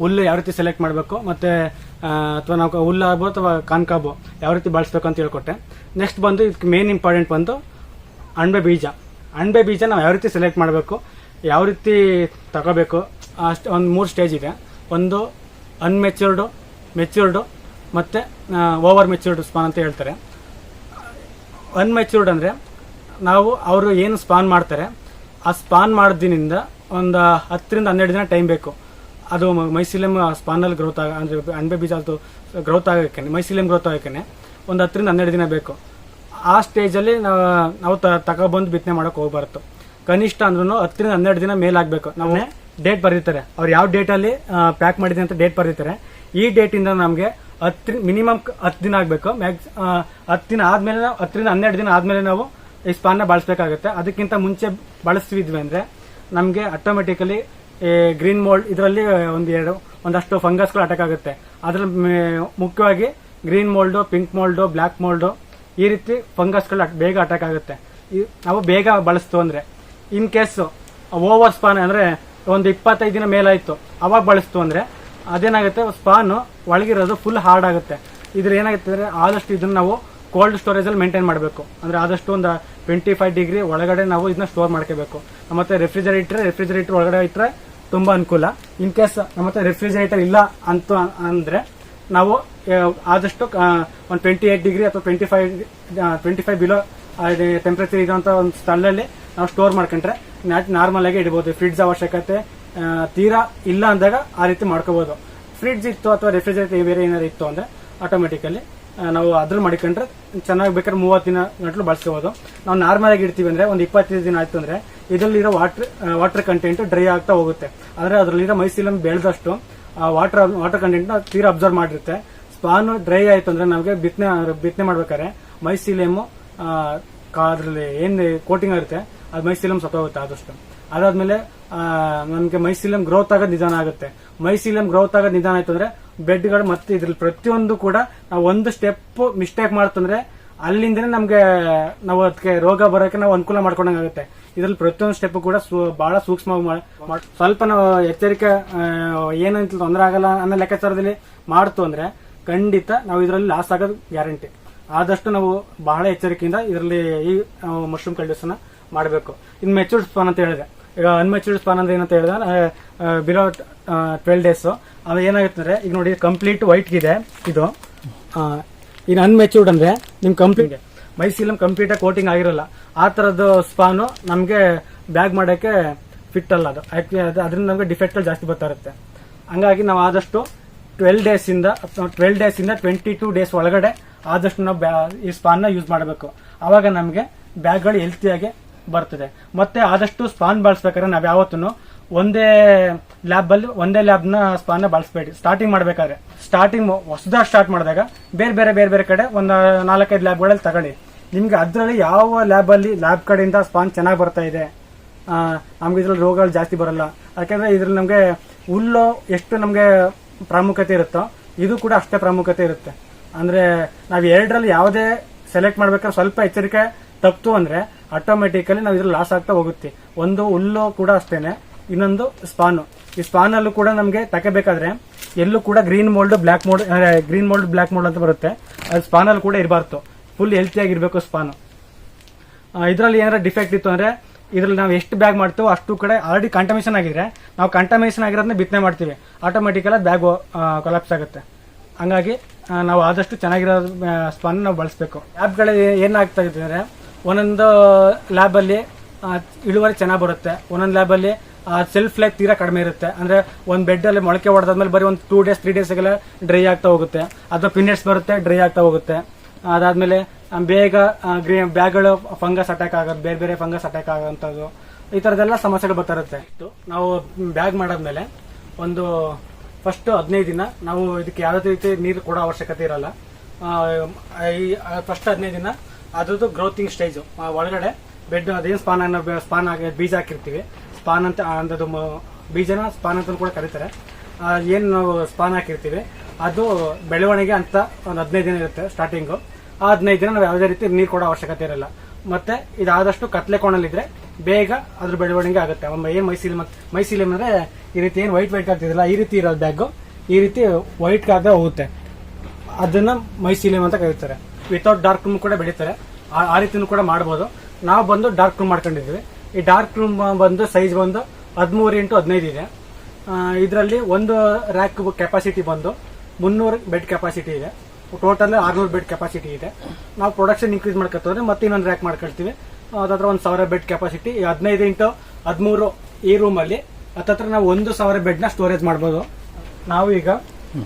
ಹುಲ್ಲು ಯಾವ ರೀತಿ ಸೆಲೆಕ್ಟ್ ಮಾಡಬೇಕು, ಮತ್ತೆ ಅಥವಾ ನಾವು ಹುಲ್ಲು ಆಗ್ಬೋದು ಅಥವಾ ಕಾನ್ಕಾಬು ಯಾವ ರೀತಿ ಬಳಸ್ಬೇಕು ಅಂತ ಹೇಳ್ಕೊಟ್ಟೆ. ನೆಕ್ಸ್ಟ್ ಬಂದು ಇದಕ್ಕೆ ಮೇನ್ ಇಂಪಾರ್ಟೆಂಟ್ ಬಂದು ಅಣಬೆ ಬೀಜ. ಅಣಬೆ ಬೀಜ ನಾವು ಯಾವ ರೀತಿ ಸೆಲೆಕ್ಟ್ ಮಾಡಬೇಕು, ಯಾವ ರೀತಿ ತಗೋಬೇಕು, ಅಷ್ಟು ಒಂದು ಮೂರು ಸ್ಟೇಜ್ ಇದೆ. ಒಂದು ಅನ್ಮೆಚೂರ್ಡು ಮೆಚ್ಯೂರ್ಡು ಮತ್ತು ಓವರ್ ಮೆಚೂರ್ಡ್ ಸ್ಪಾನ್ ಅಂತ ಹೇಳ್ತಾರೆ. ಅನ್ಮೆಚ್ಯೂರ್ಡ್ ಅಂದರೆ ನಾವು ಅವರು ಏನು ಸ್ಪಾನ್ ಮಾಡ್ತಾರೆ, ಆ ಸ್ಪಾನ್ ಮಾಡಿದ್ದಿನಿಂದ ಒಂದು ಹತ್ತರಿಂದ ಹನ್ನೆರಡು ದಿನ ಟೈಮ್ ಬೇಕು. ಅದು ಮೈಸಿಲಮ್ ಮೈಸಿಲಿಯಂ ಸ್ಪಾನಲ್ಲಿ ಗ್ರೋತ್ ಆಗ ಅಂದರೆ ಅಣಬೆ ಬೀಜ ಅದು ಗ್ರೋತ್ ಆಗೋಕ್ಕೆ ಮೈಸಿಲಿಯಂ ಗ್ರೋತ್ ಆಗೋಕ್ಕೆ ಒಂದು ಹತ್ತರಿಂದ ಹನ್ನೆರಡು ದಿನ ಬೇಕು. ಆ ಸ್ಟೇಜಲ್ಲಿ ನಾವು ನಾವು ತ ತಗೊಬಂದು ಬಿತ್ತನೆ ಮಾಡೋಕೆ ಹೋಗ್ಬಾರ್ದು ಕನಿಷ್ಠ ಅಂದ್ರೂ ಹತ್ತರಿಂದ ಹನ್ನೆರಡು ದಿನ ಮೇಲಾಗಬೇಕು. ನಾವು ಡೇಟ್ ಬರೀತಾರೆ ಅವ್ರು ಯಾವ ಡೇಟಲ್ಲಿ ಪ್ಯಾಕ್ ಮಾಡಿದೆ ಅಂತ ಡೇಟ್ ಬರೀತಾರೆ ಈ ಡೇಟಿಂದ ನಮಗೆ ಹತ್ತು ಮಿನಿಮಮ್ ಹತ್ತು ದಿನ ಆಗಬೇಕು. ಮ್ಯಾಕ್ಸ್ ಹತ್ತು ದಿನ ಆದಮೇಲೆ ನಾವು ಹತ್ತರಿಂದ ಹನ್ನೆರಡು ದಿನ ಆದಮೇಲೆ ನಾವು ಈ ಸ್ಪಾನ್ನ ಬಳಸಬೇಕಾಗುತ್ತೆ. ಅದಕ್ಕಿಂತ ಮುಂಚೆ ಬಳಸ್ತಿದ್ವಿ ಅಂದರೆ ನಮಗೆ ಆಟೋಮೆಟಿಕಲಿ ಗ್ರೀನ್ ಮೋಲ್ಡ್ ಇದರಲ್ಲಿ ಒಂದು ಎರಡು, ಒಂದಷ್ಟು ಫಂಗಸ್ಗಳು ಅಟ್ಯಾಕ್ ಆಗುತ್ತೆ. ಅದರಲ್ಲಿ ಮುಖ್ಯವಾಗಿ green mould, pink mould black mould, ಈ ರೀತಿ ಫಂಗಸ್ಗಳು ಬೇಗ ಅಟ್ಯಾಕ್ ಆಗುತ್ತೆ. ಈ- ನಾವು ಬೇಗ ಬಳಸ್ತು ಅಂದರೆ, ಇನ್ ಕೇಸ್, ಓವರ್ ಸ್ಪಾನ್ ಅಂದರೆ ಒಂದು ಇಪ್ಪತ್ತೈದು ದಿನ ಮೇಲಾಯಿತು, ಅವಾಗ ಬಳಸ್ತು ಅಂದರೆ, ಅದೇನಾಗುತ್ತೆ, ಸ್ಪಾನು ಒಳಗಿರೋದು ಫುಲ್ ಹಾರ್ಡ್ ಆಗುತ್ತೆ. ಇದ್ರ ಏನಾಗುತ್ತೆ ಅಂದರೆ, ಆದಷ್ಟು ಇದನ್ನು ನಾವು ಕೋಲ್ಡ್ ಸ್ಟೋರೇಜಲ್ಲಿ ಮೇಂಟೈನ್ ಮಾಡಬೇಕು. ಅಂದರೆ ಆದಷ್ಟು ಒಂದು ಟ್ವೆಂಟಿ ಫೈವ್ ಡಿಗ್ರಿ ಒಳಗಡೆ ನಾವು ಇದನ್ನ ಸ್ಟೋರ್ ಮಾಡ್ಕೋಬೇಕು. ಮತ್ತೆ ರೆಫ್ರಿಜರೇಟರ್ ರೆಫ್ರಿಜರೇಟರ್ ಒಳಗಡೆ ಇಟ್ಟರೆ ತುಂಬ ಅನುಕೂಲ. ಇನ್ ಕೇಸ್ ಮತ್ತೆ ರೆಫ್ರಿಜರೇಟರ್ ಇಲ್ಲ ಅಂತ ಅಂದರೆ ನಾವು ಆದಷ್ಟು ಒಂದು ಟ್ವೆಂಟಿ ಏಟ್ ಡಿಗ್ರಿ ಅಥವಾ twenty five twenty five below temperature ಇರೋಂಥ ಒಂದು ಸ್ಥಳದಲ್ಲಿ ನಾವು ಸ್ಟೋರ್ ಮಾಡ್ಕೊಂಡ್ರೆ ನಾರ್ಮಲ್ ಆಗಿ ಇಡ್ಬೋದು. ಫ್ರಿಡ್ಜ್ ಅವಶ್ಯಕತೆ ತೀರಾ ಇಲ್ಲ ಅಂದಾಗ ಆ ರೀತಿ ಮಾಡ್ಕೋಬಹುದು ಫ್ರಿಡ್ಜ್ ಇತ್ತು ಅಥವಾ ರೆಫ್ರಿಜರೇಟರ್ ಬೇರೆ ಏನಾದ್ರು ಇತ್ತು ಅಂದ್ರೆ ಆಟೋಮೆಟಿಕಲಿ ನಾವು ಅದ್ರಲ್ಲಿ ಮಾಡಿಕೊಂಡ್ರೆ ಚೆನ್ನಾಗಿ ಬೇಕಾದ್ರೆ ಮೂವತ್ತು ದಿನ ಗಂಟಲು ಬಳಸ್ಕೋಬಹುದು ನಾವು ನಾರ್ಮಲ್ ಆಗಿ ಇಡ್ತೀವಿ ಅಂದ್ರೆ ಒಂದು ಇಪ್ಪತ್ತೈದು ದಿನ ಆಯ್ತು ಅಂದ್ರೆ ಇದರಲ್ಲಿರೋ ವಾಟರ್ ವಾಟರ್ ಕಂಟೆಂಟ್ ಡ್ರೈ ಆಗ್ತಾ ಹೋಗುತ್ತೆ. ಅಂದ್ರೆ ಅದರಲ್ಲಿರೋ ಮೈಸಿಲಮ್ ಬೆಳೆದಷ್ಟು ವಾಟರ್ ವಾಟರ್ ಕಂಟೆಂಟ್ ತೀರಾ ಅಬ್ಸರ್ವ್ ಮಾಡಿರುತ್ತೆ. ಸ್ಪಾನ್ ಡ್ರೈ ಆಯ್ತು ಅಂದ್ರೆ ನಮಗೆ ಬಿತ್ತನೆ ಬಿತ್ತನೆ ಮಾಡ್ಬೇಕಾದ್ರೆ ಮೈಸಿಲಿಯಮ್ ಅದ್ರಲ್ಲಿ ಏನ್ ಕೋಟಿಂಗ್ ಇರುತ್ತೆ ಅದು ಮೈಸಿಲಮ್ ಸತ್ತೋಗುತ್ತೆ ಆದಷ್ಟು. ಅದಾದ್ಮೇಲೆ ನಮಗೆ ಮೈಸಿಲಿಯಂ ಗ್ರೋತ್ ಆಗೋದು ನಿಧಾನ ಆಗುತ್ತೆ. ಮೈಸಿಲಿಯಂ ಗ್ರೋತ್ ಆಗೋದು ನಿಧಾನ ಆಯ್ತು ಅಂದ್ರೆ ಬೆಡ್ಗಳು ಮತ್ತೆ ಇದ್ರಲ್ಲಿ ಪ್ರತಿಯೊಂದು ಕೂಡ ನಾವು ಒಂದು ಸ್ಟೆಪ್ ಮಿಸ್ಟೇಕ್ ಮಾಡ್ತಂದ್ರೆ ಅಲ್ಲಿಂದನೇ ನಮ್ಗೆ ನಾವು ಅದಕ್ಕೆ ರೋಗ ಬರೋಕೆ ನಾವು ಅನುಕೂಲ ಮಾಡ್ಕೊಂಡಂಗಾಗುತ್ತೆ ಇದ್ರಲ್ಲಿ ಪ್ರತಿಯೊಂದು ಸ್ಟೆಪ್ ಕೂಡ ಬಹಳ ಸೂಕ್ಷ್ಮವಾಗಿ ಸ್ವಲ್ಪ ನಾವು ಎಚ್ಚರಿಕೆ ಏನಂತ ತೊಂದರೆ ಆಗಲ್ಲ ಅನ್ನೋ ಲೆಕ್ಕಾಚಾರದಲ್ಲಿ ಮಾಡ್ತು ಅಂದ್ರೆ ಖಂಡಿತ ನಾವು ಇದರಲ್ಲಿ ಲಾಸ್ ಆಗೋದು ಗ್ಯಾರಂಟಿ ಆದಷ್ಟು ನಾವು ಬಹಳ ಎಚ್ಚರಿಕೆಯಿಂದ ಇದರಲ್ಲಿ ಈ ಮಶ್ರೂಮ್ ಕಲ್ಟಿವೇಶನ್ ಮಾಡಬೇಕು. ಇನ್ನು ಮೆಚೂರ್ಡ್ ಸ್ಪಾನ್ ಅಂತ ಹೇಳಿದೆ. ಈಗ ಅನ್ಮೆಚೂರ್ಡ್ ಸ್ಪಾನ್ ಅಂದ್ರೆ ಏನಂತ ಹೇಳಿದ್ರೆ ಬಿಲೋ ಟ್ವೆಲ್ ಡೇಸ್ ಅದು ಏನಾಗುತ್ತೆ ಅಂದ್ರೆ ಈಗ ನೋಡಿ ಕಂಪ್ಲೀಟ್ ವೈಟ್ ಇದೆ ಇದು. ಇನ್ ಇನ್ನು ಅನ್ಮೆಚೂರ್ಡ್ ಅಂದ್ರೆ ನಿಮ್ ಕಂಪ್ಲೀಟ್ ಮೈಸೀಲಮ್ ಕಂಪ್ಲೀಟ್ ಆಗಿ ಕೋಟಿಂಗ್ ಆಗಿರಲ್ಲ. ಆ ತರದ್ದು ಸ್ಪಾನು ನಮಗೆ ಬ್ಯಾಗ್ ಮಾಡಕ್ಕೆ ಫಿಟ್ ಅಲ್ಲ ಅದು. ಅದು ಅದರಿಂದ ನಮಗೆ ಡಿಫೆಕ್ಟ್ಗಳು ಜಾಸ್ತಿ ಬರ್ತಾ ಇರುತ್ತೆ. ಹಂಗಾಗಿ ನಾವು ಆದಷ್ಟು ಟ್ವೆಲ್ ಡೇಸ್ ಇಂದ ಟ್ವೆಲ್ ಡೇಸ್ ಇಂದ ಟ್ವೆಂಟಿ ಟೂ ಡೇಸ್ ಒಳಗಡೆ ಆದಷ್ಟು ನಾವು ಬ್ಯಾ- ಈ ಸ್ಪಾನ್ನ ಯೂಸ್ ಮಾಡಬೇಕು. ಆವಾಗ ನಮಗೆ ಬ್ಯಾಗ್ಗಳು ಹೆಲ್ತಿಯಾಗಿ ಬರ್ತದೆ. ಮತ್ತೆ ಆದಷ್ಟು ಸ್ಪಾನ್ ಬಳಸ್ಬೇಕಾದ್ರೆ ನಾವು ಯಾವತ್ತೂ ಒಂದೇ ಲ್ಯಾಬ್ ಅಲ್ಲಿ ಒಂದೇ ಲ್ಯಾಬ್ನ ಸ್ಪಾನ್ನ ಸ್ಪಾನ್ ಬಳಸಬೇಡಿ. ಸ್ಟಾರ್ಟಿಂಗ್ ಮಾಡಬೇಕಾದ್ರೆ. ಸ್ಟಾರ್ಟಿಂಗ್ ಹೊಸದಾಗಿ ಸ್ಟಾರ್ಟ್ ಮಾಡಿದಾಗ ಬೇರೆ ಬೇರೆ ಬೇರೆ ಬೇರೆ ಕಡೆ ಒಂದು ನಾಲ್ಕೈದು ಲ್ಯಾಬ್ಗಳಲ್ಲಿ ತಗೊಳ್ಳಿ. ನಿಮ್ಗೆ ಅದರಲ್ಲಿ ಯಾವ ಲ್ಯಾಬ್ ಅಲ್ಲಿ ಲ್ಯಾಬ್ ಕಡೆಯಿಂದ ಸ್ಪಾನ್ ಚೆನ್ನಾಗಿ ಬರ್ತಾ ಇದೆ ನಮ್ಗೆ ಇದ್ರಲ್ಲಿ ರೋಗಗಳು ಜಾಸ್ತಿ ಬರಲ್ಲ. ಯಾಕಂದ್ರೆ ಇದ್ರಲ್ಲಿ ನಮಗೆ ಹುಲ್ಲು ಎಷ್ಟು ನಮಗೆ ಪ್ರಾಮುಖ್ಯತೆ ಇರುತ್ತೋ, ಇದು ಕೂಡ ಅಷ್ಟೇ ಪ್ರಾಮುಖ್ಯತೆ ಇರುತ್ತೆ. ಅಂದ್ರೆ ನಾವು ಎರಡರಲ್ಲಿ ಯಾವುದೇ ಸೆಲೆಕ್ಟ್ ಮಾಡ್ಬೇಕಾದ್ರೆ ಸ್ವಲ್ಪ ಎಚ್ಚರಿಕೆ ತಪ್ಪಿತು ಅಂದ್ರೆ ಆಟೋಮೆಟಿಕಲಿ ನಾವು ಇದ್ರಲ್ಲಿ ಲಾಸ್ ಆಗ್ತಾ ಹೋಗುತ್ತೆ. ಒಂದು ಹುಲ್ಲು ಕೂಡ ಅಷ್ಟೇನೆ, ಇನ್ನೊಂದು ಸ್ಪಾನು ಈ ಸ್ಪಾನಲ್ಲೂ ಕೂಡ ನಮಗೆ ತಗೋಬೇಕಾದ್ರೆ ಎಲ್ಲೂ ಕೂಡ green mould black mould green mould black mould ಅಂತ ಬರುತ್ತೆ. ಅದು ಸ್ಪಾನಲ್ಲಿ ಕೂಡ ಇರಬಾರ್ದು. ಫುಲ್ ಹೆಲ್ತಿಯಾಗಿರ್ಬೇಕು ಸ್ಪಾನು ಇದರಲ್ಲಿ ಏನಾರ ಡಿಫೆಕ್ಟ್ ಇತ್ತು ಅಂದ್ರೆ ಇದ್ರಲ್ಲಿ ನಾವು ಎಷ್ಟು ಬ್ಯಾಗ್ ಮಾಡ್ತೀವೋ ಅಷ್ಟು ಕಡೆ ಆಲ್ರೆಡಿ ಕಂಟಮಿಷನ್ ಆಗಿದ್ರೆ ನಾವು ಕಂಟಮಿಷನ್ ಆಗಿರೋದನ್ನ ಬಿತ್ತನೆ ಮಾಡ್ತೀವಿ. ಆಟೋಮೆಟಿಕಲ್ ಬ್ಯಾಗ್ ಕೊಲಾಪ್ಸ್ ಆಗುತ್ತೆ. ಹಂಗಾಗಿ ನಾವು ಆದಷ್ಟು ಚೆನ್ನಾಗಿರೋ ಸ್ಪಾನ್ ನಾವು ಬಳಸಬೇಕು. ಆ್ಯಪ್ಗಳಲ್ಲಿ ಏನಾಗ್ತಾ ಇದೆ ಅಂದ್ರೆ ಒಂದೊಂದು ಲ್ಯಾಬಲ್ಲಿ ಇಳುವರಿ ಚೆನ್ನಾಗಿ ಬರುತ್ತೆ. ಒಂದೊಂದು ಲ್ಯಾಬಲ್ಲಿ ಸೆಲ್ಫ್ ಲೈಫ್ ತೀರಾ ಕಡಿಮೆ ಇರುತ್ತೆ. ಅಂದರೆ ಒಂದು ಬೆಡ್ಡಲ್ಲಿ ಮೊಳಕೆ ಹೊಡೆದಾದ್ಮೇಲೆ ಬರೀ ಒಂದು ಟೂ ಡೇಸ್ ತ್ರೀ ಡೇಸ್ಗೆಲ್ಲ ಡ್ರೈ ಆಗ್ತಾ ಹೋಗುತ್ತೆ. ಅಥವಾ ಪಿನ್ನೆಟ್ಸ್ ಬರುತ್ತೆ ಡ್ರೈ ಆಗ್ತಾ ಹೋಗುತ್ತೆ. ಅದಾದ್ಮೇಲೆ ಬೇಗ ಗ್ರೀ ಬ್ಯಾಗ್ಗಳು ಫಂಗಸ್ ಅಟ್ಯಾಕ್ ಆಗೋದು, ಬೇರೆ ಬೇರೆ ಫಂಗಸ್ ಅಟ್ಯಾಕ್ ಆಗೋಂಥದ್ದು ಈ ಥರದ್ದೆಲ್ಲ ಸಮಸ್ಯೆಗಳು ಬರ್ತಾ ಇರುತ್ತೆ. ನಾವು ಬ್ಯಾಗ್ ಮಾಡಾದ್ಮೇಲೆ ಒಂದು ಫಸ್ಟ್ ಹದಿನೈದು ದಿನ ನಾವು ಇದಕ್ಕೆ ಯಾವುದೇ ರೀತಿ ನೀರು ಕೊಡೋ ಅವಶ್ಯಕತೆ ಇರಲ್ಲ. ಫಸ್ಟ್ ಹದಿನೈದು ದಿನ ಅದ್ರದ್ದು ಗ್ರೋತಿಂಗ್ ಸ್ಟೇಜ್ ಒಳಗಡೆ ಬೆಡ್ ಅದೇನು ಸ್ಪಾನ್ ಅನ್ನೋ ಸ್ಪಾನ್ ಆಗಿ, ಬೀಜ ಹಾಕಿರ್ತೀವಿ. ಸ್ಪಾನ್ ಅಂತ ಅಂದದು ಮ- ಬೀಜನ ಸ್ಪಾನ್ ಅಂತ ಕೂಡ ಕರೀತಾರೆ. ಏನು ನಾವು ಸ್ಪಾನ್ ಹಾಕಿರ್ತೀವಿ, ಅದು ಬೆಳವಣಿಗೆ ಅಂತ ಒಂದು ಹದಿನೈದು ದಿನ ಇರುತ್ತೆ ಸ್ಟಾರ್ಟಿಂಗು ಆ ಹದಿನೈದು ದಿನ ನಾವು ಯಾವುದೇ ರೀತಿ ನೀರು ಕೊಡೋ ಅವಶ್ಯಕತೆ ಇರಲ್ಲ. ಮತ್ತೆ ಇದಾದಷ್ಟು ಕತ್ಲೆ ಕೋಣಲ್ಲಿದ್ರೆ ಬೇಗ ಅದ್ರ ಬೆಳವಣಿಗೆ ಆಗುತ್ತೆ. ಒಮ್ಮೆ ಏನ್ ಮೈಸೀಲ್ ಮೈಸೀಲಿ ಅಂದ್ರೆ ಈ ರೀತಿ ಏನು ವೈಟ್ ವೈಟ್ ಆಗ್ತಿದಿಲ್ಲ ಈ ರೀತಿ ಇರೋ ಬ್ಯಾಗು ಈ ರೀತಿ ವೈಟ್ ಆಗ ಹೋಗುತ್ತೆ. ಅದನ್ನ ಮೈಸೀಲಿಯಂ ಅಂತ ಕರೀತಾರೆ. ವಿತೌಟ್ ಡಾರ್ಕ್ ರೂಮ್ ಕೂಡ ಬೆಳೀತಾರೆ. ಆ- ರೀತಿನೂ ಕೂಡ ಮಾಡ್ಬೋದು. ನಾವು ಬಂದು ಡಾರ್ಕ್ ರೂಮ್ ಮಾಡ್ಕೊಂಡಿದ್ದೀವಿ. ಈ ಡಾರ್ಕ್ ರೂಮ್ ಬಂದು ಸೈಜ್ ಬಂದು ಹದಿಮೂರು ಇಂಟು ಹದಿನೈದು ಇದೆ. ಇದರಲ್ಲಿ ಒಂದು ರ್ಯಾಕ್ ಕೆಪಾಸಿಟಿ ಬಂದು ಮುನ್ನೂರು ಬೆಡ್ ಕೆಪಾಸಿಟಿ ಇದೆ. ಟೋಟಲ್ ಆರ್ನೂರು ಬೆಡ್ ಕೆಪಾಸಿಟಿ ಇದೆ. ನಾವು ಪ್ರೊಡಕ್ಷನ್ ಇನ್ಕ್ರೀಸ್ ಮಾಡ್ಕೊತಂದ್ರೆ ಮತ್ತೆ ಇನ್ನೊಂದು ರ್ಯಾಕ್ ಮಾಡ್ಕೊಳ್ತೀವಿ. ಅದಾದ್ರೆ ಒಂದು ಸಾವಿರ ಬೆಡ್ ಕೆಪಾಸಿಟಿ ಹದಿನೈದು ಇಂಟು ಹದಿಮೂರು ಈ ರೂಮಲ್ಲಿ ಹತ್ತತ್ರ ನಾವು ಒಂದು ಸಾವಿರ ಬೆಡ್ನ ಸ್ಟೋರೇಜ್ ಮಾಡ್ಬೋದು. ನಾವು ಈಗ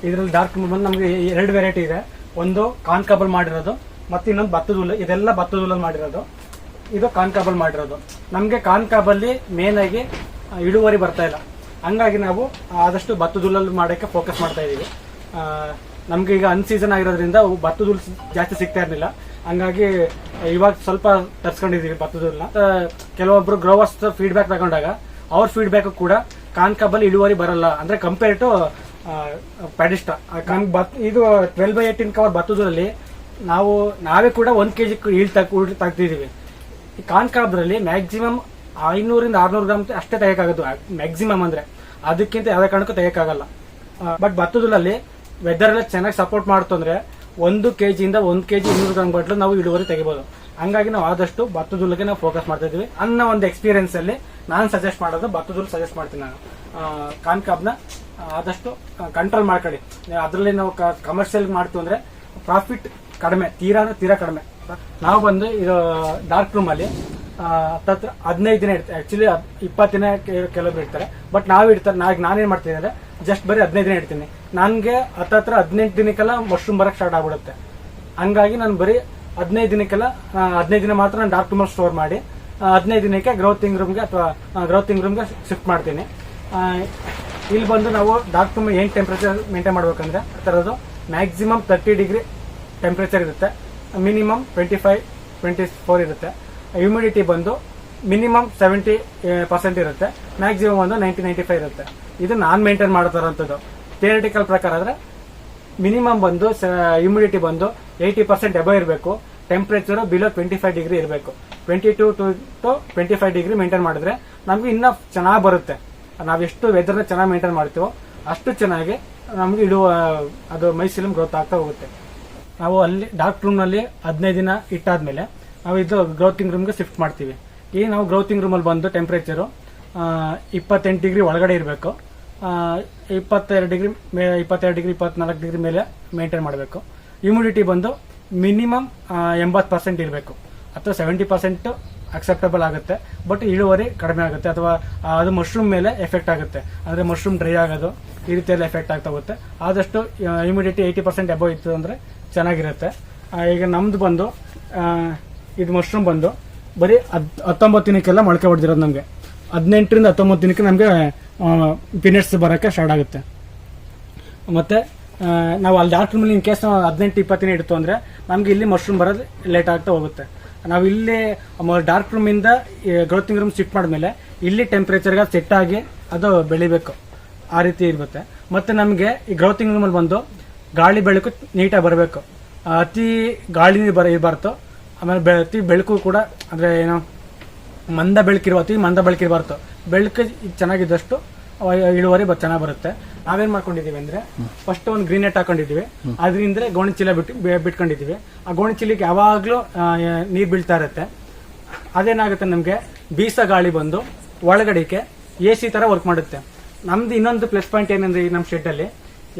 ಇದರಲ್ಲಿ ಡಾರ್ಕ್ ರೂಮ್ ಬಂದು ನಮಗೆ ಎರಡು ವೆರೈಟಿ ಇದೆ. ಒಂದು ಕಾನ್ಕಬಲ್ ಮಾಡಿರೋದು, ಮತ್ತೆ ಇನ್ನೊಂದು ಭತ್ತದ ಹುಲ್ಲು, ಇದೆಲ್ಲ ಭತ್ತದ ಹುಲ್ಲಲ್ಲಿ ಮಾಡಿರೋದು. ಇದು ಕಾನ್ಕಬಲ್ ಮಾಡಿರೋದು. ನಮಗೆ ಕಾನ್ಕಾಬಲ್ಲಿ ಮೇನ್ ಆಗಿ ಇಳುವರಿ ಬರ್ತಾ ಇಲ್ಲ. ಹಂಗಾಗಿ ನಾವು ಆದಷ್ಟು ಭತ್ತದ ಹುಲ್ಲಲ್ಲಿ ಮಾಡೋಕ್ಕೆ ಫೋಕಸ್ ಮಾಡ್ತಾ ಇದೀವಿ. ನಮಗೆ ಈಗ ಅನ್ಸೀಸನ್ ಆಗಿರೋದ್ರಿಂದ ಭತ್ತದ ಹುಲ್ಲು ಜಾಸ್ತಿ ಸಿಗ್ತಾ ಇರಲಿಲ್ಲ. ಹಂಗಾಗಿ ಇವಾಗ ಸ್ವಲ್ಪ ತರ್ಸ್ಕೊಂಡಿದ್ದೀವಿ ಭತ್ತದ ಹುಲ್ಲನ್ನ ಕೆಲವೊಬ್ರು ಗ್ರೋವರ್ಸ್ ಫೀಡ್ಬ್ಯಾಕ್ ತಗೊಂಡಾಗ, ಅವ್ರ ಫೀಡ್ಬ್ಯಾಕ್ ಕೂಡ ಕಾನ್ಕಾಬಲ್ ಇಳುವರಿ ಬರಲ್ಲ. ಅಂದ್ರೆ ಕಂಪೇರ್ ಟು ಪ್ಯಾಡಿಸ್ಟ ಇದು ಟ್ವೆಲ್ ಬೈ ಏಟೀನ್ ಕವರ್ ಭತ್ತದಲ್ಲಿ ನಾವು, ನಾವೇ ಕೂಡ ಒಂದು ಕೆ ಜಿ ಈಳ್ ತೆಗ್ತಿದೀವಿ ಈ ಕಾನ್ಕಾಬ್ರಲ್ಲಿ ಮ್ಯಾಕ್ಸಿಮಮ್ ಐನೂರಿಂದ ಆರ್ನೂರು ಗ್ರಾಮ್ ಅಷ್ಟೇ ತೆಗಿಯಕ್ಕಾಗೋದು. ಮ್ಯಾಕ್ಸಿಮಮ್ ಅಂದ್ರೆ ಅದಕ್ಕಿಂತ ಯಾವುದೇ ಕಾರಣಕ್ಕೂ ತೆಗಿಯಕ್ಕಾಗಲ್ಲ. ಬಟ್ ಭತ್ತದಲ್ಲಿ ವೆದರ್ ಎಲ್ಲ ಚೆನ್ನಾಗಿ ಸಪೋರ್ಟ್ ಮಾಡ್ತು ಅಂದರೆ ಒಂದು ಕೆ ಜಿಯಿಂದ ಒಂದು ಕೆ ಜಿ ಇನ್ನೂರು ಗ್ರಾಮ್ ಬಟ್ಲು ನಾವು ಇಳುವರಿ ತೆಗಿಬೋದು. ಹಂಗಾಗಿ ನಾವು ಆದಷ್ಟು ಬತ್ತದಲ್ಲಿಗೆ ನಾವು ಫೋಕಸ್ ಮಾಡ್ತಾ ಇದೀವಿ ಅನ್ನೋ ಒಂದು ಎಕ್ಸ್ಪೀರಿಯನ್ಸಲ್ಲಿ ನಾನು ಸಜೆಸ್ಟ್ ಮಾಡೋದು ಬತ್ತದಲ್ಲಿ ಸಜೆಸ್ಟ್ ಮಾಡ್ತೀನಿ ನಾನು. ಕಾನ್ಕಾಬ್ನ ಆದಷ್ಟು ಕಂಟ್ರೋಲ್ ಮಾಡ್ಕೊಳ್ಳಿ. ಅದರಲ್ಲಿ ನಾವು ಕಮರ್ಷಿಯಲ್ ಮಾಡ್ತು ಅಂದ್ರೆ ಪ್ರಾಫಿಟ್ ಕಡಿಮೆ ತೀರಾ ತೀರಾ ಕಡಿಮೆ. ನಾವು ಬಂದು ಇದು ಡಾರ್ಕ್ ರೂಮ್ ಅಲ್ಲಿ ಹತ್ತತ್ರ ಹದಿನೈದು ದಿನ ಇಡ್ತಾರೆ ಆಕ್ಚುಲಿ ಇಪ್ಪತ್ತು ದಿನ ಕೆಲವೊಬ್ರು ಇಡ್ತಾರೆ. ಬಟ್ ನಾವು ಇಡ್ತಾರೆ ನಾ ನಾನೇನ್ ಮಾಡ್ತೀನಿ ಅಂದ್ರೆ ಜಸ್ಟ್ ಬರೀ ಹದಿನೈದು ದಿನ ಇಡ್ತೀನಿ. ನನ್ಗೆ ಹತ್ತತ್ರ ಹದಿನೆಂಟು ದಿನಕ್ಕೆಲ್ಲ ಮಶ್ರೂಮ್ ಬರಕ್ ಸ್ಟಾರ್ಟ್ ಆಗ್ಬಿಡುತ್ತೆ. ಹಂಗಾಗಿ ನಾನು ಬರೀ ಹದಿನೈದು ದಿನಕ್ಕೆಲ್ಲ ಹದಿನೈದು ದಿನ ಮಾತ್ರ ನಾನು ಡಾರ್ಕ್ ರೂಮಲ್ಲಿ ಸ್ಟೋರ್ ಮಾಡಿ ಹದಿನೈದು ದಿನಕ್ಕೆ ಗ್ರೋತಿಂಗ್ ರೂಮ್ಗೆ ಅಥವಾ ಗ್ರೋತಿಂಗ್ ರೂಮ್ಗೆ ಶಿಫ್ಟ್ ಮಾಡ್ತೀನಿ. ಇಲ್ಲಿ ಬಂದು ನಾವು ಡಾರ್ಕ್ ರೂಮ್ ಏನ್ ಟೆಂಪರೇಚರ್ ಮೇಂಟೈನ್ ಮಾಡ್ಬೇಕಂದ್ರೆ ಆ ಥರದ್ದು ಮ್ಯಾಕ್ಸಿಮಮ್ ತರ್ಟಿ ಡಿಗ್ರಿ ಟೆಂಪರೇಚರ್ ಇರುತ್ತೆ. Minimum twenty five twenty four ಇರುತ್ತೆ. ಹ್ಯೂಮಿಡಿಟಿ ಬಂದು ಮಿನಿಮಮ್ ಸೆವೆಂಟಿ ಪರ್ಸೆಂಟ್ ಇರುತ್ತೆ. ಮ್ಯಾಕ್ಸಿಮಮ್ ಒಂದು ನೈಂಟಿ ನೈಂಟಿ ಫೈವ್ ಇರುತ್ತೆ. ಇದು ನಾನ್ ಮೇಂಟೈನ್ ಮಾಡ್ತಾರಂಥದ್ದು ಥಿಯರಿಟಿಕಲ್ ಪ್ರಕಾರ ಆದರೆ ಮಿನಿಮಮ್ ಬಂದು ಹ್ಯೂಮಿಡಿಟಿ ಬಂದು ಏಯ್ಟಿ ಪರ್ಸೆಂಟ್ ಎಬೋ ಇರಬೇಕು. Temperature below twenty five degree ಇರಬೇಕು. Twenty two to to twenty five degree maintain ಮಾಡಿದ್ರೆ ನಮ್ಗೆ ಇನ್ನೂ ಚೆನ್ನಾಗಿ ಬರುತ್ತೆ. ನಾವು ಎಷ್ಟು ವೆದರ್ನ ಚೆನ್ನಾಗಿ ಮೇಂಟೈನ್ ಮಾಡ್ತೀವೋ ಅಷ್ಟು ಚೆನ್ನಾಗಿ ನಮ್ಗೆ ಇಡುವ, ಅದು ಮೈಸೂರಿನ ಗ್ರೋತ್ ಆಗ್ತಾ ಹೋಗುತ್ತೆ. ನಾವು ಅಲ್ಲಿ ಡಾರ್ಕ್ ರೂಮ್ನಲ್ಲಿ ಹದಿನೈದು ದಿನ ಇಟ್ಟಾದ್ಮೇಲೆ ನಾವು ಇದು ಗ್ರೋತಿಂಗ್ ರೂಮ್ಗೆ ಶಿಫ್ಟ್ ಮಾಡ್ತೀವಿ. ಈ ನಾವು ಗ್ರೋತಿಂಗ್ ರೂಮಲ್ಲಿ ಬಂದು ಟೆಂಪ್ರೇಚರು ಇಪ್ಪತ್ತೆಂಟು ಡಿಗ್ರಿ ಒಳಗಡೆ ಇರಬೇಕು. ಇಪ್ಪತ್ತೆರಡು ಡಿಗ್ರಿ ಮೇ, ಇಪ್ಪತ್ತೆರಡು ಡಿಗ್ರಿ, ಇಪ್ಪತ್ನಾಲ್ಕು ಡಿಗ್ರಿ ಮೇಲೆ ಮೇಂಟೈನ್ ಮಾಡಬೇಕು. ಹ್ಯೂಮಿಡಿಟಿ ಬಂದು ಮಿನಿಮಮ್ ಎಂಬತ್ತು ಪರ್ಸೆಂಟ್ ಇರಬೇಕು. ಅಥವಾ ಸೆವೆಂಟಿ ಪರ್ಸೆಂಟ್ ಅಕ್ಸೆಪ್ಟಬಲ್ ಆಗುತ್ತೆ ಬಟ್ ಇಳುವರಿ ಕಡಿಮೆ ಆಗುತ್ತೆ, ಅಥವಾ ಅದು ಮಶ್ರೂಮ್ ಮೇಲೆ ಎಫೆಕ್ಟ್ ಆಗುತ್ತೆ. ಅಂದರೆ ಮಶ್ರೂಮ್ ಡ್ರೈ ಆಗೋದು, ಈ ರೀತಿಯಲ್ಲಿ ಎಫೆಕ್ಟ್ ಆಗ್ತಾ ಹೋಗುತ್ತೆ. ಆದಷ್ಟು ಹ್ಯೂಮಿಡಿಟಿ ಏಯ್ಟಿ ಪರ್ಸೆಂಟ್ ಎಬೋ ಇತ್ತು ಅಂದರೆ ಚೆನ್ನಾಗಿರುತ್ತೆ. ಈಗ ನಮ್ದು ಬಂದು ಇದು ಮಶ್ರೂಮ್ ಬಂದು, ಬರೀ ಹದ್, ಹತ್ತೊಂಬತ್ತು ದಿನಕ್ಕೆಲ್ಲ ಮೊಳಕೆ ಹೊಡೆದಿರೋದು ನಮಗೆ. ಹದಿನೆಂಟರಿಂದ ಹತ್ತೊಂಬತ್ತು ದಿನಕ್ಕೆ ನಮಗೆ ಪಿನಿಟ್ಸ್ ಬರೋಕ್ಕೆ ಸ್ಟಾರ್ಟ್ ಆಗುತ್ತೆ. ಮತ್ತು ನಾವು ಅಲ್ಲಿ ಡಾಕ್ಟ್ರ್ ಮೇಲೆ ಇನ್ ಕೇಸ್ ನಾವು ಹದಿನೆಂಟು ಇಪ್ಪತ್ತು ದಿನ ಇಡ್ತು ಅಂದರೆ ನಮಗೆ ಇಲ್ಲಿ ಮಶ್ರೂಮ್ ಬರೋದು ಲೇಟ್ ಆಗ್ತಾ ಹೋಗುತ್ತೆ. ನಾವು ಇಲ್ಲಿ ಡಾರ್ಕ್ ರೂಮಿಂದ ಗ್ರೋತಿಂಗ್ ರೂಮ್ ಶಿಫ್ಟ್ ಮಾಡಿದ್ಮೇಲೆ ಇಲ್ಲಿ ಟೆಂಪ್ರೇಚರ್ಗೆ ಸೆಟ್ ಆಗಿ ಅದು ಬೆಳಿಬೇಕು. ಆ ರೀತಿ ಇರುತ್ತೆ. ಮತ್ತೆ ನಮಗೆ ಈ ಗ್ರೋತಿಂಗ್ ರೂಮಲ್ಲಿ ಬಂದು ಗಾಳಿ ಬೆಳಕು ನೀಟಾಗಿ ಬರಬೇಕು. ಅತಿ ಗಾಳಿ ಬರ, ಇರಬಾರ್ದು. ಆಮೇಲೆ ಅತಿ ಬೆಳಕು ಕೂಡ, ಅಂದರೆ ಏನೋ, ಮಂದ ಬೆಳಕಿರುವ, ಅತಿ ಮಂದ ಬೆಳಕಿರಬಾರ್ದು. ಬೆಳಕು ಚೆನ್ನಾಗಿದ್ದಷ್ಟು ಇಳುವರಿ ಚೆನ್ನಾಗಿ ಬರುತ್ತೆ. ನಾವೇನ್ ಮಾಡ್ಕೊಂಡಿದೀವಿ ಅಂದ್ರೆ ಫಸ್ಟ್ ಒಂದು ಗ್ರೀನ್ ನೆಟ್ ಹಾಕೊಂಡಿದೀವಿ ಅದರಿಂದ ಗೋಣಿಚೀಲ ಬಿಟ್ಟು ಬಿಟ್ಕೊಂಡಿದೀವಿ ಆ ಗೋಣಿ ಚೀಲಕ್ಕೆ ಯಾವಾಗ್ಲೂ ನೀರ್ ಬೀಳ್ತಾ ಇರುತ್ತೆ. ಅದೇನಾಗುತ್ತೆ ನಮಗೆ? ಬೀಸ ಗಾಳಿ ಬಂದು ಒಳಗಡೆಗೆ ಎ ಸಿ ತರ ವರ್ಕ್ ಮಾಡುತ್ತೆ. ನಮ್ದು ಇನ್ನೊಂದು ಪ್ಲಸ್ ಪಾಯಿಂಟ್ ಏನಂದ್ರೆ ಈ ನಮ್ಮ ಶೆಡ್ ಅಲ್ಲಿ,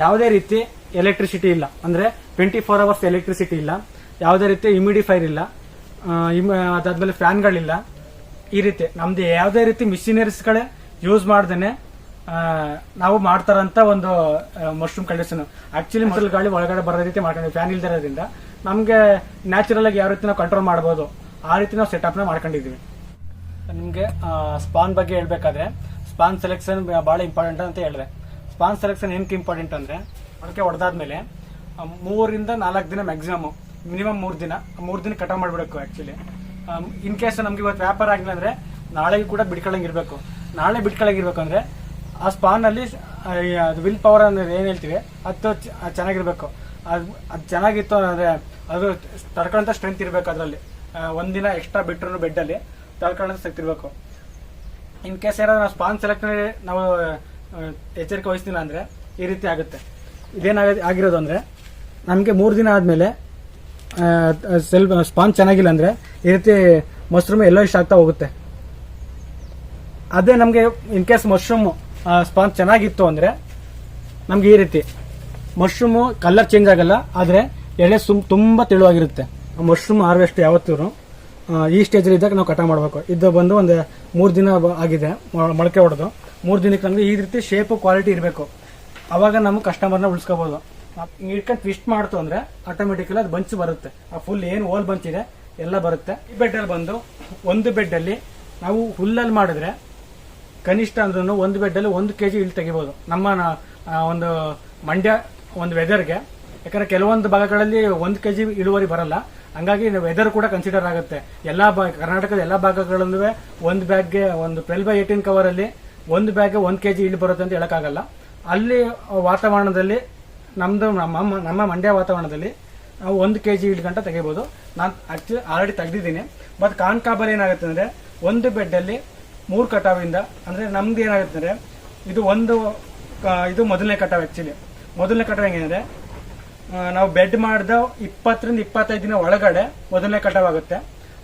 ಯಾವುದೇ ರೀತಿ ಎಲೆಕ್ಟ್ರಿಸಿಟಿ ಇಲ್ಲ. ಅಂದ್ರೆ ಟ್ವೆಂಟಿ ಫೋರ್ ಅವರ್ಸ್ ಎಲೆಕ್ಟ್ರಿಸಿಟಿ ಇಲ್ಲ. ಯಾವುದೇ ರೀತಿ ಇಮಿಡಿಫೈರ್ ಇಲ್ಲ. ಅದಾದ್ಮೇಲೆ ಫ್ಯಾನ್ಗಳಿಲ್ಲ ಈ ರೀತಿ ನಮ್ದು ಯಾವುದೇ ರೀತಿ ಮಿಷಿನರೀಸ್ಗಳೇ ಯೂಸ್ ಮಾಡ್ದೇನೆ ನಾವು ಮಾಡ್ತಾರಂತ ಒಂದು ಮಶ್ರೂಮ್ ಕಂಡೀಷನ್ ಆಕ್ಚುಲಿ ಮಸಲ್ ಗಾಳಿ ಒಳಗಡೆ ಬರೋ ರೀತಿ ಮಾಡ್ಕೊಂಡಿವಿ ಫ್ಯಾನ್ ಇಲ್ದಿರೋದ್ರಿಂದ ನಮ್ಗೆ ನ್ಯಾಚುರಲ್ ಆಗಿ ಯಾವ ರೀತಿ ನಾವು ಕಂಟ್ರೋಲ್ ಮಾಡ್ಬೋದು. ಆ ರೀತಿ ನಾವು ಸೆಟಪ್ನ ಮಾಡ್ಕೊಂಡಿದೀವಿ. ನಿಮ್ಗೆ ಸ್ಪಾನ್ ಬಗ್ಗೆ ಹೇಳ್ಬೇಕಾದ್ರೆ ಸ್ಪಾನ್ ಸೆಲೆಕ್ಷನ್ ಬಹಳ ಇಂಪಾರ್ಟೆಂಟ್ ಅಂತ ಹೇಳಿದ್ರೆ ಸ್ಪಾನ್ ಸೆಲೆಕ್ಷನ್ ಏನಕ್ಕೆ ಇಂಪಾರ್ಟೆಂಟ್ ಅಂದ್ರೆ ಅದಕ್ಕೆ ಹೊಡೆದಾದ್ಮೇಲೆ ಮೂರಿಂದ ನಾಲ್ಕು ದಿನ ಮ್ಯಾಕ್ಸಿಮಮ್ ಮಿನಿಮಮ್ ಮೂರು ದಿನ ಮೂರು ದಿನ ಕಟಾವ್ ಮಾಡ್ಬಿಡಬೇಕು ಆಕ್ಚುಲಿ ಇನ್ ಕೇಸ್ ನಮ್ಗೆ ಇವತ್ತು ವ್ಯಾಪಾರ ಆಗಿಲ್ಲ ಅಂದ್ರೆ, ನಾಳೆಗೂ ಕೂಡ ಬಿಡ್ಕೊಳಂಗಿರ್ಬೇಕು ನಾಳೆ ಬಿಡ್ಕೊಳಂಗಿರ್ಬೇಕು ಅಂದ್ರೆ ಆ ಸ್ಪಾನ್ ಅಲ್ಲಿ ಅದು ವಿಲ್ ಪವರ್ ಅನ್ನೋದು ಏನ್ ಹೇಳ್ತೀವಿ, ಅದು ಚೆನ್ನಾಗಿರ್ಬೇಕು. ಅದು ಅದು ಚೆನ್ನಾಗಿತ್ತು ಅಂದ್ರೆ ಅದು ತಡ್ಕೊಂತ ಸ್ಟ್ರೆಂತ್ ಇರಬೇಕು ಅದರಲ್ಲಿ. ಒಂದಿನ ಎಕ್ಸ್ಟ್ರಾ ಬಿಟ್ರು ಬೆಡ್ಡಲ್ಲಿ ತಡ್ಕೊಳ್ಳೋಂಥ ಸ್ಟ್ರೆಂತ್ ಇರಬೇಕು. ಇನ್ ಕೇಸ್ ಏನಾದ್ರು ನಾವು ಸ್ಪಾನ್ ಸೆಲೆಕ್ಟ್ ನಾವು ಎಚ್ಚರಿಕೆ ವಹಿಸ್ತಿಲ್ಲ ಅಂದ್ರೆ ಈ ರೀತಿ ಆಗುತ್ತೆ. ಇದೇನಾಗ ಆಗಿರೋದು ಅಂದ್ರೆ ನಮಗೆ ಮೂರು ದಿನ ಆದ್ಮೇಲೆ ಸೆಲ್ ಸ್ಪಾನ್ ಚೆನ್ನಾಗಿಲ್ಲ ಅಂದ್ರೆ ಈ ರೀತಿ ಮಶ್ರೂಮ್ ಎಲ್ಲೋ ಇಷ್ಟ ಆಗ್ತಾ ಹೋಗುತ್ತೆ. ಅದೇ ನಮಗೆ ಇನ್ ಕೇಸ್ ಮಶ್ರೂಮ್ ಸ್ಪಾನ್ ಚೆನ್ನಾಗಿತ್ತು ಅಂದರೆ ನಮ್ಗೆ ಈ ರೀತಿ ಮಶ್ರೂಮು ಕಲರ್ ಚೇಂಜ್ ಆಗಲ್ಲ, ಆದರೆ ಎಳೆ ಸುಮ್, ತುಂಬ ತೆಳುವಾಗಿರುತ್ತೆ. ಮಶ್ರೂಮ್ ಹಾರ್ವೆಸ್ಟ್ ಯಾವತ್ತೂ ಈ ಸ್ಟೇಜಲ್ಲಿ ಇದ್ದಾಗ ನಾವು ಕಟ ಮಾಡಬೇಕು. ಇದು ಬಂದು ಒಂದು ಮೂರು ದಿನ ಆಗಿದೆ ಮೊಳ- ಮೊಳಕೆ ಹೊಡೆದು ಮೂರು ದಿನಕ್ಕೆ ನಮಗೆ ಈ ರೀತಿ ಶೇಪು ಕ್ವಾಲಿಟಿ ಇರಬೇಕು. ಆವಾಗ ನಮ್ಮ ಕಸ್ಟಮರ್ನ ಉಳಿಸ್ಕೋಬೋದು. ಇಟ್ಕೊಂಡು ಟ್ವಿಸ್ಟ್ ಮಾಡ್ತು ಅಂದರೆ ಆಟೋಮೆಟಿಕಲಿ ಅದು ಬಂಚ್ ಬರುತ್ತೆ. ಆ ಫುಲ್ ಏನು ಓಲ್ ಬಂಚಿದೆ ಎಲ್ಲ ಬರುತ್ತೆ. ಈ ಬೆಡ್ಡಲ್ಲಿ ಬಂದು, ಒಂದು ಬೆಡ್ಡಲ್ಲಿ ನಾವು ಹುಲ್ಲಲ್ಲಿ ಮಾಡಿದ್ರೆ ಕನಿಷ್ಠ ಅಂದ್ರೂ ಒಂದು ಬೆಡ್ಡಲ್ಲಿ ಒಂದು ಕೆಜಿ ಇಳಿ ತೆಗಿಬಹುದು ನಮ್ಮ ಒಂದು ಮಂಡ್ಯ, ಒಂದು ವೆದರ್ಗೆ ಯಾಕಂದ್ರೆ ಕೆಲವೊಂದು ಭಾಗಗಳಲ್ಲಿ ಒಂದು ಕೆಜಿ ಇಳುವರಿ ಬರಲ್ಲ. ಹಂಗಾಗಿ ವೆದರ್ ಕೂಡ ಕನ್ಸಿಡರ್ ಆಗುತ್ತೆ. ಎಲ್ಲಾ ಕರ್ನಾಟಕದ ಎಲ್ಲಾ ಭಾಗಗಳಲ್ಲೂ ಒಂದು ಬ್ಯಾಗ್ಗೆ ಒಂದು ಟ್ವೆಲ್ ಬೈ ಕವರ್ ಅಲ್ಲಿ ಒಂದು ಬ್ಯಾಗ್ ಒಂದು ಕೆಜಿ ಇಳಿ ಬರುತ್ತೆ ಅಂತ ಹೇಳಕ್ಕಾಗಲ್ಲ. ಅಲ್ಲಿ ವಾತಾವರಣದಲ್ಲಿ ನಮ್ದು, ನಮ್ಮ ನಮ್ಮ ಮಂಡ್ಯ ವಾತಾವರಣದಲ್ಲಿ ನಾವು ಒಂದು ಕೆಜಿ ಇಳಿ ಗಂಟ ತೆಗಿಬಹುದು ನಾನು ಆಕ್ಚುಲಿ ಆಲ್ರೆಡಿ ತೆಗ್ದಿದ್ದೀನಿ. ಬಟ್ ಕಾನ್ ಕಾಬಲ್ ಏನಾಗುತ್ತೆ ಅಂದ್ರೆ ಒಂದು ಬೆಡ್ ಅಲ್ಲಿ ಮೂರು ಕಟಾವಿಂದ ಅಂದ್ರೆ ನಮ್ದು ಏನಾಗುತ್ತೆ ಅಂದರೆ ಇದು ಒಂದು ಇದು ಮೊದಲನೇ ಕಟಾವ್ ಆ್ಯಕ್ಚುಲಿ ಮೊದಲನೇ ಕಟಾವ್ ಆ, ನಾವು ಬೆಡ್ ಮಾಡಿದ ಇಪ್ಪತ್ತರಿಂದ ಇಪ್ಪತ್ತೈದು ದಿನ ಒಳಗಡೆ ಮೊದಲನೇ ಕಟಾವ್ ಆಗುತ್ತೆ.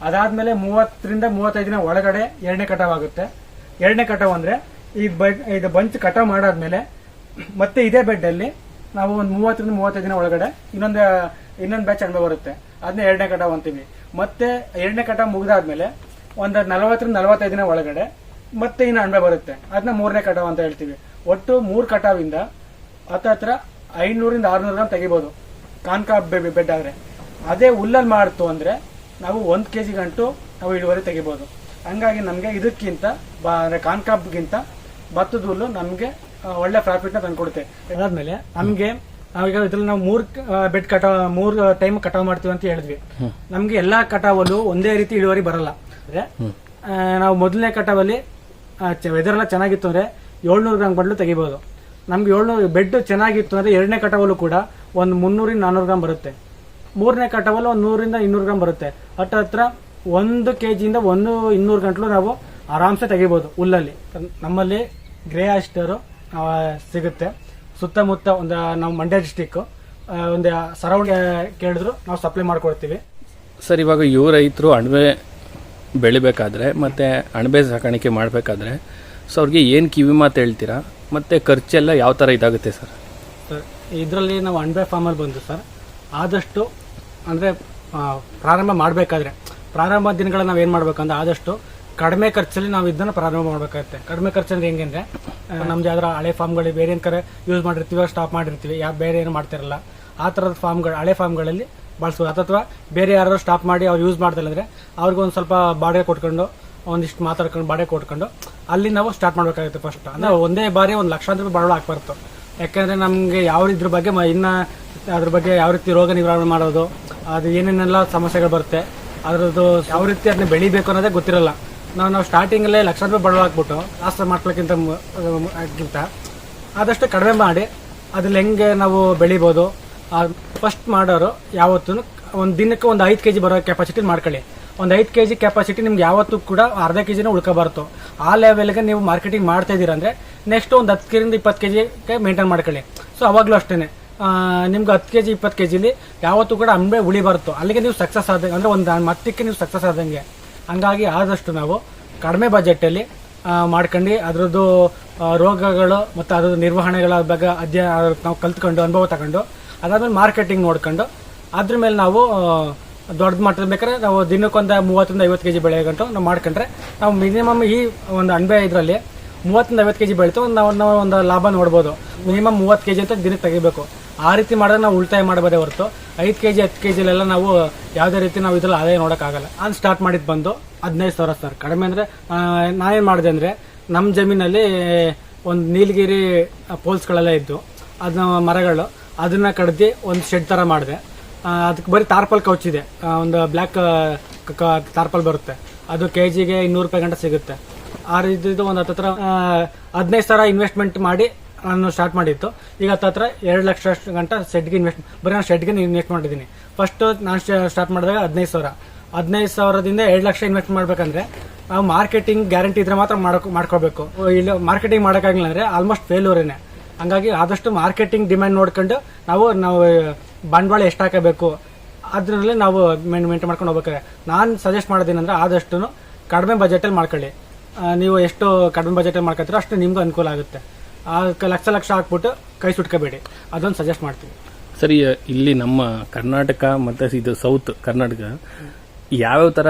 ಅದಾದ್ಮೇಲೆ ಮೂವತ್ತರಿಂದ ಮೂವತ್ತೈದು ದಿನ ಒಳಗಡೆ ಎರಡನೇ ಕಟಾವ್ ಆಗುತ್ತೆ. ಎರಡನೇ ಕಟಾವ್ ಅಂದರೆ ಈ ಬೆಡ್ ಇದು ಬಂಚ್ ಕಟಾವ್ ಮಾಡಾದ್ಮೇಲೆ ಮತ್ತೆ ಇದೇ ಬೆಡ್ ಅಲ್ಲಿ ನಾವು ಒಂದು ಮೂವತ್ತರಿಂದ ಮೂವತ್ತೈದು ದಿನ ಒಳಗಡೆ ಇನ್ನೊಂದು ಇನ್ನೊಂದು ಬ್ಯಾಚ್ ಅಣಬೆ ಬರುತ್ತೆ. ಅದನ್ನ ಎರಡನೇ ಕಟಾವ್ ಅಂತೀವಿ. ಮತ್ತೆ ಎರಡನೇ ಕಟಾವ್ ಮುಗಿದಾದ್ಮೇಲೆ ಒಂದು ನಲವತ್ತರಿಂದ ನಲವತ್ತೈದು ದಿನ ಒಳಗಡೆ ಮತ್ತೆ ಇನ್ನು ಅಣಬೆ ಬರುತ್ತೆ. ಅದನ್ನ ಮೂರನೇ ಕಟಾವ್ ಅಂತ ಹೇಳ್ತೀವಿ. ಒಟ್ಟು ಮೂರು ಕಟಾವಿಂದ ಹತ್ತತ್ರ ಐನೂರಿಂದ ಆರ್ನೂರು ಗ್ರಾಮ್ ತೆಗಿಬೋದು. ಕಾನ್ಕಾ ಬೆಡ್ ಆದ್ರೆ. ಅದೇ ಹುಲ್ಲಲ್ಲಿ ಮಾಡ್ತು ಅಂದ್ರೆ ನಾವು ಒಂದ್ ಕೆಜಿ ಗಂಟು ನಾವು ಇಳುವರಿ ತೆಗಿಬೋದು. ಹಂಗಾಗಿ ನಮಗೆ ಇದಕ್ಕಿಂತ ಬ- ಅಂದ್ರೆ ಕಾನ್ಕಾಬ್ಗಿಂತ ಭತ್ತದ ಹುಲ್ಲು ನಮಗೆ ಒಳ್ಳೆ ಪ್ರಾಫಿಟ್ನ ತಂದ್ಕೊಡುತ್ತೆ. ಅದಾದ್ಮೇಲೆ ನಮಗೆ ನಾವೀಗ ಇದ್ರಲ್ಲಿ ನಾವು ಮೂರ್ ಬೆಡ್ ಕಟಾವ್ ಮೂರ್ ಟೈಮ್ ಕಟಾವ್ ಮಾಡ್ತೀವಿ ಅಂತ ಹೇಳಿದ್ವಿ. ನಮ್ಗೆ ಎಲ್ಲಾ ಕಟಾವಲ್ಲೂ ಒಂದೇ ರೀತಿ ಇಳುವರಿ ಬರಲ್ಲ. ಅಂದ್ರೆ ನಾವು ಮೊದಲನೇ ಕಟಾವಲ್ಲಿ ವೆದರ್ ಎಲ್ಲ ಚೆನ್ನಾಗಿತ್ತು ಅಂದ್ರೆ ಏಳ್ನೂರು ಗ್ರಾಮ್ ಬಡ್ಲು ತೆಗಿಬೋದು. ನಮ್ಗೆ ಏಳ್ನೂರು ಬೆಡ್ ಚೆನ್ನಾಗಿತ್ತು ಅಂದ್ರೆ ಎರಡನೇ ಕಟಾವಲ್ಲೂ ಕೂಡ ಒಂದು ಮುನ್ನೂರಿಂದ ನಾನ್ನೂರು ಗ್ರಾಮ್ ಬರುತ್ತೆ. ಮೂರನೇ ಕಟಾವಲ್ಲಿ ಒಂದು ನೂರಿಂದ ಇನ್ನೂರು ಗ್ರಾಮ್ ಬರುತ್ತೆ. ಹತ್ತ ಹತ್ರ ಒಂದು ಕೆ ಜಿಯಿಂದ ಒಂದು ಇನ್ನೂರು ಗಂಟಲು ನಾವು ಆರಾಮ್ಸೆ ತೆಗಿಬೋದು ಹುಲ್ಲಲ್ಲಿ. ನಮ್ಮಲ್ಲಿ ಗ್ರೇ ಆಸ್ಟರು ಸಿಗುತ್ತೆ. ಸುತ್ತಮುತ್ತ ಒಂದು, ನಾವು ಮಂಡ್ಯ ಡಿಸ್ಟಿಕ್ ಒಂದು ಸರೌಂಡ್ ಕೇಳಿದ್ರು, ನಾವು ಸಪ್ಲೈ ಮಾಡ್ಕೊಡ್ತೀವಿ. ಸರ್, ಇವಾಗ ಇವು ರೈತರು ಅಣಬೆ ಬೆಳಿಬೇಕಾದ್ರೆ, ಮತ್ತು ಅಣಬೆ ಸಾಕಾಣಿಕೆ ಮಾಡಬೇಕಾದ್ರೆ, ಸೊ ಅವ್ರಿಗೆ ಏನು ಕಿವಿ ಮಾತು ಹೇಳ್ತೀರಾ? ಮತ್ತು ಖರ್ಚೆಲ್ಲ ಯಾವ ಥರ ಇದಾಗುತ್ತೆ ಸರ್? ಇದರಲ್ಲಿ ನಾವು ಅಣಬೆ ಫಾರ್ಮಲ್ಲಿ ಬಂದು ಸರ್. ಆದಷ್ಟು, ಅಂದರೆ ಪ್ರಾರಂಭ ಮಾಡಬೇಕಾದ್ರೆ, ಪ್ರಾರಂಭ ದಿನಗಳಲ್ಲಿ ನಾವು ಏನು ಮಾಡಬೇಕಂದ್ರೆ, ಆದಷ್ಟು ಕಡಿಮೆ ಖರ್ಚಲ್ಲಿ ನಾವು ಇದನ್ನು ಪ್ರಾರಂಭ ಮಾಡಬೇಕಾಗುತ್ತೆ. ಕಡಿಮೆ ಖರ್ಚಂದ್ರೆ ಹೆಂಗೆಂದ್ರೆ ನಮ್ದು ಯಾವ್ದಾರ ಹಳೆ ಫಾರ್ಮ್ಗಳು ಬೇರೆ ಏನು ಕರೆ ಯೂಸ್ ಮಾಡಿರ್ತೀವಿ ಸ್ಟಾಪ್ ಮಾಡಿರ್ತೀವಿ ಯಾವ ಬೇರೆ ಏನು ಮಾಡ್ತಿರಲ್ಲ, ಆ ಥರದ ಫಾರ್ಮ್ಗಳು ಹಳೆ ಫಾರ್ಮ್ಗಳಲ್ಲಿ ಬಳಸ್ಬೋದು ಅಥವಾ ಬೇರೆ ಯಾರು ಸ್ಟಾಪ್ ಮಾಡಿ ಅವ್ರು ಯೂಸ್ ಮಾಡ್ತಿಲ್ಲ ಅಂದರೆ ಅವ್ರಿಗೆ ಒಂದು ಸ್ವಲ್ಪ ಬಾಡಿಗೆ ಕೊಟ್ಕೊಂಡು ಒಂದಿಷ್ಟು ಮಾತಾಡ್ಕೊಂಡು ಬಾಡಿಗೆ ಕೊಟ್ಕೊಂಡು ಅಲ್ಲಿ ನಾವು ಸ್ಟಾರ್ಟ್ ಮಾಡಬೇಕಾಗುತ್ತೆ ಫಸ್ಟ್ ಅಂದ್ರೆ ಒಂದೇ ಬಾರಿ ಒಂದು ಲಕ್ಷಾಂತರ ರೂಪಾಯಿ ಬಡವಳ ಹಾಕ್ಬಾರ್ದು ಯಾಕೆಂದರೆ ನಮಗೆ ಯಾವ ಇದ್ರ ಬಗ್ಗೆ ಇನ್ನ ಅದ್ರ ಬಗ್ಗೆ ಯಾವ ರೀತಿ ರೋಗ ನಿವಾರಣೆ ಮಾಡೋದು, ಅದು ಏನೇನೆಲ್ಲ ಸಮಸ್ಯೆಗಳು ಬರುತ್ತೆ, ಅದರದ್ದು ಯಾವ ರೀತಿ ಅದನ್ನ ಬೆಳಿಬೇಕು ಅನ್ನೋದೇ ಗೊತ್ತಿರಲ್ಲ. ನಾವು ನಾವು ಸ್ಟಾರ್ಟಿಂಗಲ್ಲೇ ಲಕ್ಷ ರೂಪಾಯಿ ಬಡವಳ ಹಾಕ್ಬಿಟ್ಟು ಆಸ್ತ ಮಾಡ್ಲಿಕ್ಕಿಂತ ಮು- ಅದಕ್ಕಿಂತ ಆದಷ್ಟು ಕಡಿಮೆ ಮಾಡಿ ಅದ್ರಲ್ಲಿ ಹೆಂಗೆ ನಾವು ಬೆಳಿಬೋದು ಫಸ್ಟ್ ಮಾಡೋರು ಯಾವತ್ತೂ ಒಂದು ದಿನಕ್ಕೆ ಒಂದು ಐದು ಕೆಜಿ ಬರೋ ಕೆಪಾಸಿಟಿ ಮಾಡ್ಕೊಳ್ಳಿ. ಒಂದು ಐದು ಕೆ ಜಿ ಕೆಪಾಸಿಟಿ ನಿಮ್ಗೆ ಯಾವತ್ತೂ ಕೂಡ ಅರ್ಧ ಕೆ ಜಿನ ಉಳ್ಕೋಬಾರ್ದು. ಆ ಲೆವೆಲ್ಗೆ ನೀವು ಮಾರ್ಕೆಟಿಂಗ್ ಮಾಡ್ತಾ ಅಂದರೆ ನೆಕ್ಸ್ಟ್ ಒಂದು ಹತ್ತು ಕೆಜಿಯಿಂದ ಇಪ್ಪತ್ತು ಕೆಜಿಗೆ ಮೇಂಟೈನ್ ಮಾಡ್ಕೊಳ್ಳಿ. ಸೊ ಅವಾಗಲೂ ಅಷ್ಟೇನೆ. ಆ, ನಿಮ್ಗೆ ಹತ್ತು ಕೆ ಜಿ ಇಪ್ಪತ್ತು ಕೆ ಜಿಲಿ ಯಾವತ್ತೂ ಕೂಡ ಅಂಬೆ ಉಳಿಬಾರ್ದು. ಅಲ್ಲಿಗೆ ನೀವು ಸಕ್ಸಸ್ ಆದ ಅಂದರೆ ಒಂದು ಮತ್ತಕ್ಕೆ ನೀವು ಸಕ್ಸಸ್ ಆದಂಗೆ. ಹಂಗಾಗಿ ಆದಷ್ಟು ನಾವು ಕಡಿಮೆ ಬಜೆಟಲ್ಲಿ ಮಾಡ್ಕೊಂಡು ಅದರದ್ದು ರೋಗಗಳು ಮತ್ತು ಅದ್ರದ್ದು ನಿರ್ವಹಣೆಗಳ ಬಗ್ಗೆ ಅಧ್ಯಯನ ನಾವು ಕಲ್ತ್ಕೊಂಡು ಅನುಭವ ತಗೊಂಡು ಅದಾದ್ಮೇಲೆ ಮಾರ್ಕೆಟಿಂಗ್ ನೋಡ್ಕೊಂಡು, ಅದ್ರ ಮೇಲೆ ನಾವು ದೊಡ್ಡ ಮಟ್ಟದ ಬೇಕಾದ್ರೆ ನಾವು ದಿನಕ್ಕೊಂದು ಮೂವತ್ತರಿಂದ ಐವತ್ತು ಕೆಜಿ ಬೆಳೆ ಗಂಟು ನಾವು ಮಾಡ್ಕೊಂಡ್ರೆ, ನಾವು ಮಿನಿಮಮ್ ಈ ಒಂದು ಅಣಬೆ ಇದರಲ್ಲಿ ಮೂವತ್ತರಿಂದ ಐವತ್ತು ಕೆಜಿ ಬೆಳಿತು, ನಾವು ನಾವು ಒಂದು ಲಾಭ ನೋಡ್ಬೋದು. ಮಿನಿಮಮ್ ಮೂವತ್ತು ಕೆ ಜಿ ಅಂತ ದಿನಕ್ಕೆ ತೆಗಿಬೇಕು. ಆ ರೀತಿ ಮಾಡಿದ್ರೆ ನಾವು ಉಳಿತಾಯ ಮಾಡ್ಬೋದೇ ಹೊರತು, ಐದು ಕೆ ಜಿ ಹತ್ತು ಕೆ ಜಿಲೆಲ್ಲ ನಾವು ಯಾವುದೇ ರೀತಿ ನಾವು ಇದರಲ್ಲಿ ಆದಾಯ ನೋಡೋಕ್ಕಾಗಲ್ಲ. ನಾನು ಸ್ಟಾರ್ಟ್ ಮಾಡಿದ್ದು ಬಂದು ಹದಿನೈದು ಸಾವಿರ ಸರ್. ಕಡಿಮೆ ಅಂದರೆ ನಾನೇನು ಮಾಡಿದೆ ಅಂದರೆ ನಮ್ಮ ಜಮೀನಲ್ಲಿ ಒಂದು ನೀಲಗಿರಿ ಪೋಲ್ಸ್ಗಳೆಲ್ಲ ಇದ್ದು, ಅದನ್ನ ಮರಗಳು ಅದನ್ನ ಕಡ್ದು ಒಂದು ಶೆಡ್ ಥರ ಮಾಡಿದೆ. ಅದಕ್ಕೆ ಬರೀ ತಾರ್ಪಲ್ ಕೌಚ್ ಇದೆ. ಒಂದು ಬ್ಲ್ಯಾಕ್ ತಾರ್ಪಲ್ ಬರುತ್ತೆ. ಅದು ಕೆ ಜಿಗೆ ಇನ್ನೂರು ರೂಪಾಯಿ ಗಂಟೆ ಸಿಗುತ್ತೆ. ಆ ರೀತಿದು ಒಂದು ಹತ್ತತ್ರ ಹದಿನೈದು ಸಾವಿರ ಇನ್ವೆಸ್ಟ್ಮೆಂಟ್ ಮಾಡಿ ನಾನು ಸ್ಟಾರ್ಟ್ ಮಾಡಿತ್ತು ಈಗ ಹತ್ತತ್ರ ಎರಡು ಲಕ್ಷ ಗಂಟ ಶೆಡ್ಗೆ ಇನ್ವೆಸ್ಟ್ ಬರೀ ನಾನು ಶೆಡ್ಗೆ ಇನ್ವೆಸ್ಟ್ ಮಾಡಿದ್ದೀನಿ. ಫಸ್ಟ್ ನಾನು ಸ್ಟಾರ್ಟ್ ಮಾಡಿದಾಗ ಹದಿನೈದು ಸಾವಿರ. ಹದಿನೈದು ಸಾವಿರದಿಂದ ಎರಡು ಲಕ್ಷ ಇನ್ವೆಸ್ಟ್ ಮಾಡ್ಬೇಕಂದ್ರೆ ನಾವು ಮಾರ್ಕೆಟಿಂಗ್ ಗ್ಯಾರಂಟಿ ಇದ್ರೆ ಮಾತ್ರ ಮಾಡಕ್ ಮಾಡ್ಕೋಬೇಕು ಇಲ್ಲ ಮಾರ್ಕೆಟಿಂಗ್ ಮಾಡೋಕ್ಕಾಗಿಲ್ಲ ಅಂದ್ರೆ ಆಲ್ಮೋಸ್ಟ್ ಫೇಲ್ಯೂರೇನೆ ಹಂಗಾಗಿ ಆದಷ್ಟು ಮಾರ್ಕೆಟಿಂಗ್ ಡಿಮ್ಯಾಂಡ್ ನೋಡ್ಕೊಂಡು ನಾವು ನಾವು ಬಂಡವಾಳ ಎಷ್ಟು ಹಾಕಬೇಕು ಅದರಲ್ಲಿ ನಾವು ಮೇಂಟೈನ್ ಮಾಡ್ಕೊಂಡು ಹೋಗ್ಬೇಕಾದ್ರೆ. ನಾನು ಸಜೆಸ್ಟ್ ಮಾಡೋದೇನಂದ್ರೆ ಆದಷ್ಟು ಕಡಿಮೆ ಬಜೆಟಲ್ಲಿ ಮಾಡ್ಕೊಳ್ಳಿ. ನೀವು ಎಷ್ಟು ಕಡಿಮೆ ಬಜೆಟಲ್ಲಿ ಮಾಡ್ಕೊತೀರೋ ಅಷ್ಟು ನಿಮ್ಗೂ ಅನುಕೂಲ ಆಗುತ್ತೆ. ಆ ಲಕ್ಷ ಲಕ್ಷ ಹಾಕ್ಬಿಟ್ಟು ಕೈ ಸುಟ್ಕೋಬೇಡಿ. ಅದೊಂದು ಸಜೆಸ್ಟ್ ಮಾಡ್ತೀನಿ. ಸರಿ ಇಲ್ಲಿ ನಮ್ಮ ಕರ್ನಾಟಕ ಮತ್ತು ಇದು ಸೌತ್ ಕರ್ನಾಟಕ ಯಾವ್ಯಾವ ಥರ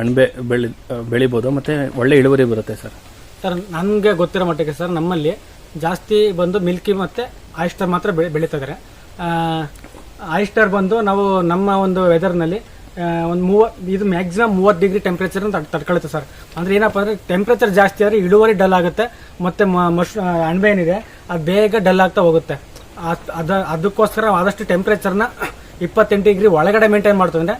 ಅಣಬೆ ಬೆಳಿ ಬೆಳಿಬೋದು ಮತ್ತು ಒಳ್ಳೆ ಇಳುವರಿ ಬರುತ್ತೆ ಸರ್? ಸರ್ ನನಗೆ ಗೊತ್ತಿರೋ ಮಟ್ಟಿಗೆ ಸರ್ ನಮ್ಮಲ್ಲಿ ಜಾಸ್ತಿ ಬಂದು ಮಿಲ್ಕಿ ಮತ್ತು ಆಯಿಸ್ಟರ್ ಮಾತ್ರ ಬೆಳೆ ಬೆಳೀತಿದ್ದಾರೆ ಆಯಿಸ್ಟರ್ ಬಂದು ನಾವು ನಮ್ಮ ಒಂದು ವೆದರ್ನಲ್ಲಿ ಒಂದು ಮೂವ, ಇದು ಮ್ಯಾಕ್ಸಿಮಮ್ ಮೂವತ್ತು ಡಿಗ್ರಿ ಟೆಂಪ್ರೇಚರ್ ತಡ್ಕೊಳುತ್ತೆ ಸರ್. ಅಂದರೆ ಏನಪ್ಪ ಅಂದರೆ ಟೆಂಪ್ರೇಚರ್ ಜಾಸ್ತಿ ಆದರೆ ಇಳುವರಿ ಡಲ್ ಆಗುತ್ತೆ, ಮತ್ತು ಮಶ್ ಅಣಬೆ ಏನಿದೆ ಅದು ಬೇಗ ಡಲ್ ಆಗ್ತಾ ಹೋಗುತ್ತೆ. ಅದು, ಅದ, ಅದಕ್ಕೋಸ್ಕರ ಆದಷ್ಟು ಟೆಂಪ್ರೇಚರ್ನ ಇಪ್ಪತ್ತೆಂಟು ಡಿಗ್ರಿ ಒಳಗಡೆ ಮೇಂಟೈನ್ ಮಾಡ್ತು ಅಂದರೆ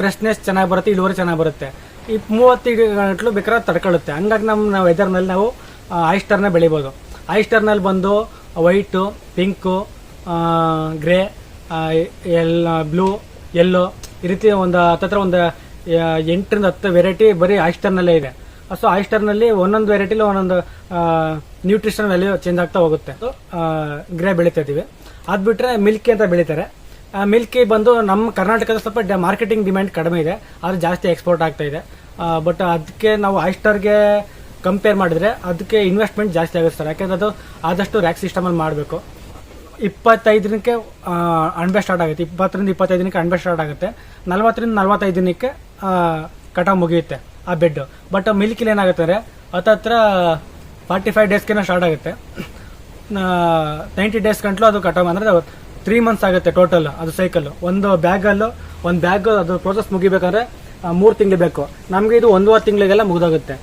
ಫ್ರೆಶ್ನೆಸ್ ಚೆನ್ನಾಗಿ ಬರುತ್ತೆ, ಇಳುವರಿ ಚೆನ್ನಾಗಿ ಬರುತ್ತೆ. ಈ ಮೂವತ್ತು ಗಂಟಲು ಬೇಕಾದ್ರೆ ತಡ್ಕೊಳ್ಳುತ್ತೆ ಹಂಗಾಗಿ ನಮ್ಮ ವೆದರ್ನಲ್ಲಿ ನಾವು ಆಯಿಸ್ಟರ್ನ ಬೆಳಿಬೋದು. ಆಯಿಸ್ಟರ್ನಲ್ಲಿ ಬಂದು ವೈಟು, ಪಿಂಕು ಗ್ರೇ ಎಲ್ಲ ಬ್ಲೂ, ಎಲ್ಲೋ ಈ ರೀತಿ ಒಂದು ಹತ್ತತ್ರ ಒಂದು ಎಂಟರಿಂದ ಹತ್ತು ವೆರೈಟಿ ಬರೀ ಆಯಿಸ್ಟರ್ನಲ್ಲೇ ಇದೆ. ಸೊ ಆಯಿಸ್ಟರ್ನಲ್ಲಿ ಒಂದೊಂದು ವೆರೈಟಿಲಿ ಒಂದೊಂದು ನ್ಯೂಟ್ರಿಷನ್ ವ್ಯಾಲ್ಯೂ ಚೇಂಜ್ ಆಗ್ತಾ ಹೋಗುತ್ತೆ. ಗ್ರೇ ಬೆಳೀತಾ ಇದ್ದೀವಿ. ಅದು ಬಿಟ್ಟರೆ ಮಿಲ್ಕಿ ಅಂತ ಬೆಳೀತಾರೆ. ಮಿಲ್ಕಿ ಬಂದು ನಮ್ಮ ಕರ್ನಾಟಕದ ಸ್ವಲ್ಪ ಮಾರ್ಕೆಟಿಂಗ್ ಡಿಮ್ಯಾಂಡ್ ಕಡಿಮೆ ಇದೆ. ಆದರೆ ಜಾಸ್ತಿ ಎಕ್ಸ್ಪೋರ್ಟ್ ಆಗ್ತಾ ಇದೆ. ಬಟ್ ಅದಕ್ಕೆ ನಾವು ಆಯಿಸ್ಟರ್ಗೆ ಕಂಪೇರ್ ಮಾಡಿದ್ರೆ ಅದಕ್ಕೆ ಇನ್ವೆಸ್ಟ್ಮೆಂಟ್ ಜಾಸ್ತಿ ಆಗುತ್ತೆ ಸರ್. ಯಾಕಂದ್ರೆ ಅದು ಆದಷ್ಟು ರ್ಯಾಕ್ ಸಿಸ್ಟಮಲ್ಲಿ ಮಾಡಬೇಕು. ಇಪ್ಪತ್ತೈದು ದಿನಕ್ಕೆ ಅಣ್ಬೆ ಸ್ಟಾರ್ಟ್ ಆಗುತ್ತೆ. ಇಪ್ಪತ್ತರಿಂದ ಇಪ್ಪತ್ತೈದು ದಿನಕ್ಕೆ ಅಣಬೆ ಸ್ಟಾರ್ಟ್ ಆಗುತ್ತೆ. ನಲವತ್ತರಿಂದ ನಲವತ್ತೈದು ದಿನಕ್ಕೆ ಕಟಾವ್ ಮುಗಿಯುತ್ತೆ ಆ ಬೆಡ್ ಬಟ್ ಮಿಲ್ಕಿಲ್ ಏನಾಗುತ್ತೆ ಅಂದರೆ, ಹತ್ತತ್ರ ಫಾರ್ಟಿ ಫೈವ್ ಡೇಸ್ಗೆ ಸ್ಟಾರ್ಟ್ ಆಗುತ್ತೆ. ನೈಂಟಿ ಡೇಸ್ ಗಂಟ್ಲು ಅದು ಕಟಾವ್ ಅಂದರೆ ತ್ರೀ ಮಂತ್ಸ್ ಆಗುತ್ತೆ ಟೋಟಲ್ ಅದು ಸೈಕಲ್ ಒಂದು ಬ್ಯಾಗಲ್ಲು ಒಂದು ಬ್ಯಾಗ್ ಅದು ಪ್ರೋಸೆಸ್ ಮುಗಿಬೇಕಂದ್ರೆ ಮೂರು ತಿಂಗಳು ಬೇಕು. ನಮಗೆ ಇದು ಒಂದೂವರೆ ತಿಂಗಳಿಗೆಲ್ಲ ಮುಗಿದೋಗುತ್ತೆ.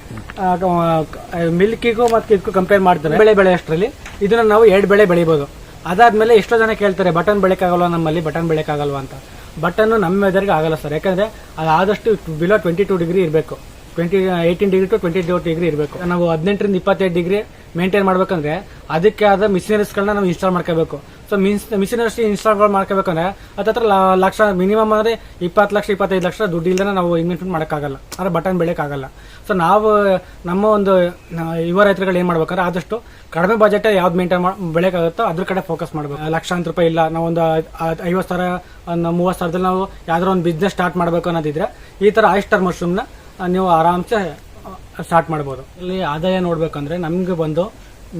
ಮಿಲ್ಕಿಗೂ ಮತ್ತು ಇದಕ್ಕೂ ಕಂಪೇರ್ ಮಾಡ್ತಾರೆ ಬೆಳೆ ಬೆಳೆ ಅಷ್ಟರಲ್ಲಿ. ಇದನ್ನ ನಾವು ಎರಡು ಬೆಳೆ ಬೆಳಿಬೋದು. ಅದಾದ್ಮೇಲೆ ಎಷ್ಟೋ ಜನ ಕೇಳ್ತಾರೆ ಬಟನ್ ಬೆಳೆಕ್ಕಾಗಲ್ವಾ ನಮ್ಮಲ್ಲಿ? ಬಟನ್ ಬೆಳೆಕ್ಕಾಗಲ್ವಾ ಅಂತ. ಬಟನ್ ನಮ್ಮ ವೆದರ್ಗೆ ಆಗಲ್ಲ ಸರ್. ಯಾಕಂದ್ರೆ ಅದು ಆದಷ್ಟು ಬಿಲೋ ಟ್ವೆಂಟಿ ಟು ಡಿಗ್ರಿ ಇರಬೇಕು. Twenty eighteen degree to twenty two degree ಇರಬೇಕು. ನಾವು ಹದಿನೆಂಟರಿಂದ ಇಪ್ಪತ್ತೈದು ಡಿಗ್ರಿ ಮೇಂಟೈನ್ ಮಾಡ್ಬೇಕಂದ್ರೆ ಅದಕ್ಕೆ ಆದ ಮಿಷಿನರೀಸ್ಗಳನ್ನ ನಾವು ಇನ್ಸ್ಟಾಲ್ ಮಾಡ್ಕೋಬೇಕು. ಸೊ ಮಿನ್ಸ್ ಮಿಷಿನರಿ ಇನ್ಸ್ಟಾಲ್ ಮಾಡ್ಕೋಬೇಕಂದ್ರೆ ಅದ್ರ ಲಕ್ಷ ಮಿನಿಮಮ್ ಅಂದ್ರೆ ಇಪ್ಪತ್ತು ಲಕ್ಷ, ಇಪ್ಪತ್ತೈದು ಲಕ್ಷ ದುಡ್ಡು ಇಲ್ಲದೆ ನಾವು ಇನ್ವೆಸ್ಟ್ಮೆಂಟ್ ಮಾಡೋಕ್ಕಾಗಲ್ಲ. ಅಂದ್ರೆ ಬಟನ್ ಬೆಳೆಯೋಕ್ಕಾಗಲ್ಲ. ಸೊ ನಾವು, ನಮ್ಮ ಒಂದು ಯುವ ರೈತರುಗಳು ಏನು ಮಾಡ್ಬೇಕಂದ್ರೆ ಆದಷ್ಟು ಕಡಿಮೆ ಬಜೆಟ್ ಯಾವ್ದು ಮೇಂಟೈನ್ ಬೆಳೆಯೋಕ್ಕಾಗುತ್ತೋ ಅದ್ರ ಕಡೆ ಫೋಕಸ್ ಮಾಡಬೇಕು. ಲಕ್ಷಾಂತರ ರೂಪಾಯಿ ಇಲ್ಲ, ನಾವು ಒಂದು ಐವತ್ತು ಸಾವಿರ ಒಂದು ಮೂವತ್ತು ಸಾವಿರದಲ್ಲಿ ನಾವು ಯಾವ್ದಾರ ಒಂದು ಬಿಸ್ನೆಸ್ ಸ್ಟಾರ್ಟ್ ಮಾಡಬೇಕು ಅನ್ನೋದಿದ್ರೆ ಈ ಥರ ಆಯಿಸ್ಟರ್ ಮಶ್ರೂಮ್ನ ನೀವು ಆರಾಮ್ಸೆ ಸ್ಟಾರ್ಟ್ ಮಾಡ್ಬೋದು. ಇಲ್ಲಿ ಆದಾಯ ನೋಡ್ಬೇಕಂದ್ರೆ ನಮ್ಗೆ ಬಂದು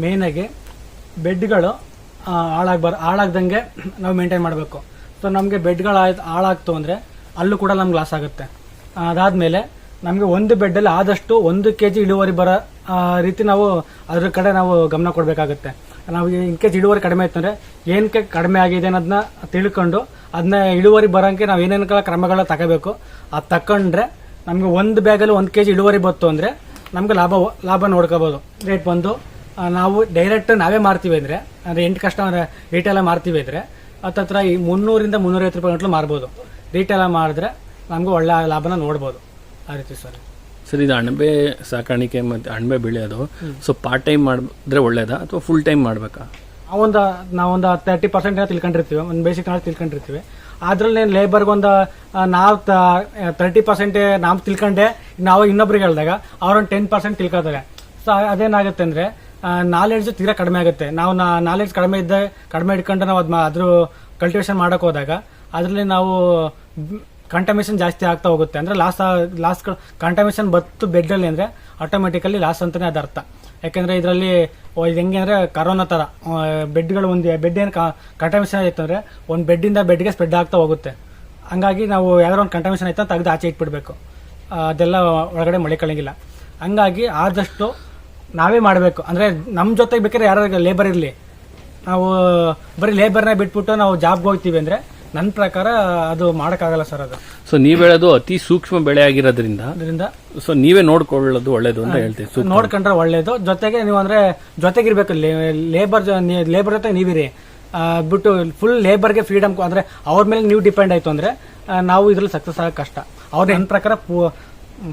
ಮೇನಾಗಿ ಬೆಡ್ಗಳು ಹಾಳಾಗಿ ಬರ ಹಾಳಾಗ್ದಂಗೆ ನಾವು ಮೇಂಟೈನ್ ಮಾಡಬೇಕು. ಸೊ ನಮಗೆ ಬೆಡ್ಗಳು ಆಯ್ತು ಹಾಳಾಗ್ತು ಅಂದರೆ ಅಲ್ಲೂ ಕೂಡ ನಮ್ಗೆ ಲಾಸ್ ಆಗುತ್ತೆ. ಅದಾದಮೇಲೆ ನಮಗೆ ಒಂದು ಬೆಡ್ಡಲ್ಲಿ ಆದಷ್ಟು ಒಂದು ಕೆ ಜಿ ಇಳುವರಿ ಬರೋ ರೀತಿ ನಾವು ಅದ್ರ ಕಡೆ ನಾವು ಗಮನ ಕೊಡಬೇಕಾಗುತ್ತೆ. ನಾವು ಇನ್ ಕೇಸ್ ಇಳುವರಿ ಕಡಿಮೆ ಆಯ್ತು ಅಂದರೆ ಏನಕ್ಕೆ ಕಡಿಮೆ ಆಗಿದೆ ಅನ್ನೋದನ್ನ ತಿಳ್ಕೊಂಡು ಅದನ್ನ ಇಳುವರಿ ಬರೋಂಗೆ ನಾವು ಏನೇನು ಕ್ರಮಗಳ ತಗೋಬೇಕು. ಅದು ತಕೊಂಡ್ರೆ ನಮಗೆ ಒಂದು ಬ್ಯಾಗಲ್ಲಿ ಒಂದು ಕೆ ಜಿ ಇಳುವರಿ ಬಂತು ಅಂದರೆ ನಮಗೆ ಲಾಭ ಲಾಭ ನೋಡ್ಕೋಬೋದು. ರೇಟ್ ಬಂದು ನಾವು ಡೈರೆಕ್ಟ್ ನಾವೇ ಮಾರ್ತೀವಿ ಅಂದರೆ ಅಂದರೆ ಎಂಟು ಕಸ್ಟಮರ್ ರೀಟೇಲ್ ಮಾರ್ತೀವಿ ಇದ್ರೆ ಹತ್ತತ್ರ ಈ ಮುನ್ನೂರಿಂದ ಮುನ್ನೂರೈವತ್ತು ರೂಪಾಯಿ ಗಂಟಲು ಮಾರ್ಬೋದು. ರೀಟೇಲ್ ಮಾಡಿದ್ರೆ ನಮಗೂ ಒಳ್ಳೆ ಲಾಭನ ನೋಡ್ಬೋದು. ಆ ರೀತಿ ಸರ್. ಸರ್ ಇದು ಅಣಬೆ ಸಾಕಾಣಿಕೆ ಮತ್ತೆ ಅಣಬೆ ಬೆಳೆಯೋದು ಸೊ ಪಾರ್ಟ್ ಟೈಮ್ ಮಾಡಿದ್ರೆ ಒಳ್ಳೇದಾ ಅಥವಾ ಫುಲ್ ಟೈಮ್ ಮಾಡ್ಬೇಕಾ? ನಾವೊಂದು ನಾವೊಂದು ತರ್ಟಿ ಪರ್ಸೆಂಟ್ ತಿಳ್ಕೊಂಡಿರ್ತೀವಿ. ಒಂದು ಬೇಸಿಕ್ ನಾಳೆ ತಿಳ್ಕೊಂಡಿರ್ತೀವಿ. ಅದ್ರಲ್ಲಿ ಲೇಬರ್ಗೆ ಒಂದು ನಾವು ತರ್ಟಿ ಪರ್ಸೆಂಟ್ ನಾವು ತಿಳ್ಕೊಂಡೆ ನಾವು ಇನ್ನೊಬ್ರಿಗೆ ಹೇಳಿದಾಗ ಅವ್ರೊಂದು ಟೆನ್ ಪರ್ಸೆಂಟ್ ತಿಳ್ಕೊತಾರೆ ಸೊ ಅದೇನಾಗುತ್ತೆ ಅಂದ್ರೆ ನಾಲೆಡ್ಜ್ ತೀರಾ ಕಡಿಮೆ ಆಗುತ್ತೆ. ನಾವು ನಾಲೆಡ್ಜ್ ಕಡಿಮೆ ಇದ್ದ ಕಡಿಮೆ ಇಟ್ಕೊಂಡು ನಾವು ಅದ್ ಅದ್ರ ಕಲ್ಟಿವೇಶನ್ ಮಾಡಕ್ ಹೋದಾಗ ಅದರಲ್ಲಿ ನಾವು ಕಂಟಮಿಷನ್ ಜಾಸ್ತಿ ಆಗ್ತಾ ಹೋಗುತ್ತೆ. ಅಂದ್ರೆ ಲಾಸ್ ಲಾಸ್ ಕಂಟಮಿಷನ್ ಬತ್ತು ಬೆಡ್ಡಲ್ಲಿ ಅಂದ್ರೆ ಆಟೋಮೆಟಿಕಲಿ ಲಾಸ್ ಅಂತಲೇ ಅದು ಅರ್ಥ. ಯಾಕೆಂದರೆ ಇದರಲ್ಲಿ ಇದು ಹೆಂಗೆ ಅಂದರೆ ಕರೋನಾ ತರ ಬೆಡ್ಗಳು ಒಂದು, ಬೆಡ್ ಏನು ಕಂಟಮಿಷನ್ ಆಯ್ತು ಅಂದರೆ ಒಂದು ಬೆಡ್ಡಿಂದ ಬೆಡ್ಗೆ ಸ್ಪ್ರೆಡ್ ಆಗ್ತಾ ಹೋಗುತ್ತೆ. ಹಂಗಾಗಿ ನಾವು ಯಾವ್ದಾರ ಒಂದು ಕಂಟಮಿಷನ್ ಆಯ್ತಾ ತೆಗೆದು ಆಚೆ ಇಟ್ಬಿಡ್ಬೇಕು. ಅದೆಲ್ಲ ಒಳಗಡೆ ಮಳಿಕೊಳ್ಳಂಗಿಲ್ಲ ಹಂಗಾಗಿ ಆದಷ್ಟು ನಾವೇ ಮಾಡಬೇಕು. ಅಂದ್ರೆ ನಮ್ಮ ಜೊತೆಗೆ ಬೇಕಾದ್ರೆ ಯಾರು ಲೇಬರ್ ಇರಲಿ. ನಾವು ಬರೀ ಲೇಬರ್ನ ಬಿಟ್ಬಿಟ್ಟು ನಾವು ಜಾಬ್ಗೆ ಹೋಗ್ತೀವಿ ಅಂದ್ರೆ ನನ್ನ ಪ್ರಕಾರ ಅದು ಮಾಡೋಕ್ಕಾಗಲ್ಲ ಸರ್ ಅದು. ಸೊ ನೀವ್ ಹೇಳೋದು ಅತಿ ಸೂಕ್ಷ್ಮ ಬೆಳೆ ಆಗಿರೋದ್ರಿಂದ. ಅದರಿಂದ ಸೊ ನೀವೇ ನೋಡ್ಕೊಳ್ಳೋದು ಒಳ್ಳೇದು ಅಂತ ಹೇಳ್ತೀವಿ ನೋಡ್ಕೊಂಡ್ರೆ ಒಳ್ಳೇದು. ಜೊತೆಗೆ ನೀವು ಅಂದ್ರೆ ಜೊತೆಗಿರ್ಬೇಕು ಲೇಬರ್ ಲೇಬರ್ ಜೊತೆ ನೀವಿರಿ. ಆ, ಬಿಟ್ಟು ಫುಲ್ ಲೇಬರ್ಗೆ ಫ್ರೀಡಮ್ ಅಂದ್ರೆ ಅವ್ರ ಮೇಲೆ ನೀವು ಡಿಪೆಂಡ್ ಆಯ್ತು ಅಂದ್ರೆ ನಾವು ಇದ್ರಲ್ಲಿ ಸಕ್ಸಸ್ ಆಗೋಕೆ ಕಷ್ಟ. ಅವ್ರ ನನ್ನ ಪ್ರಕಾರ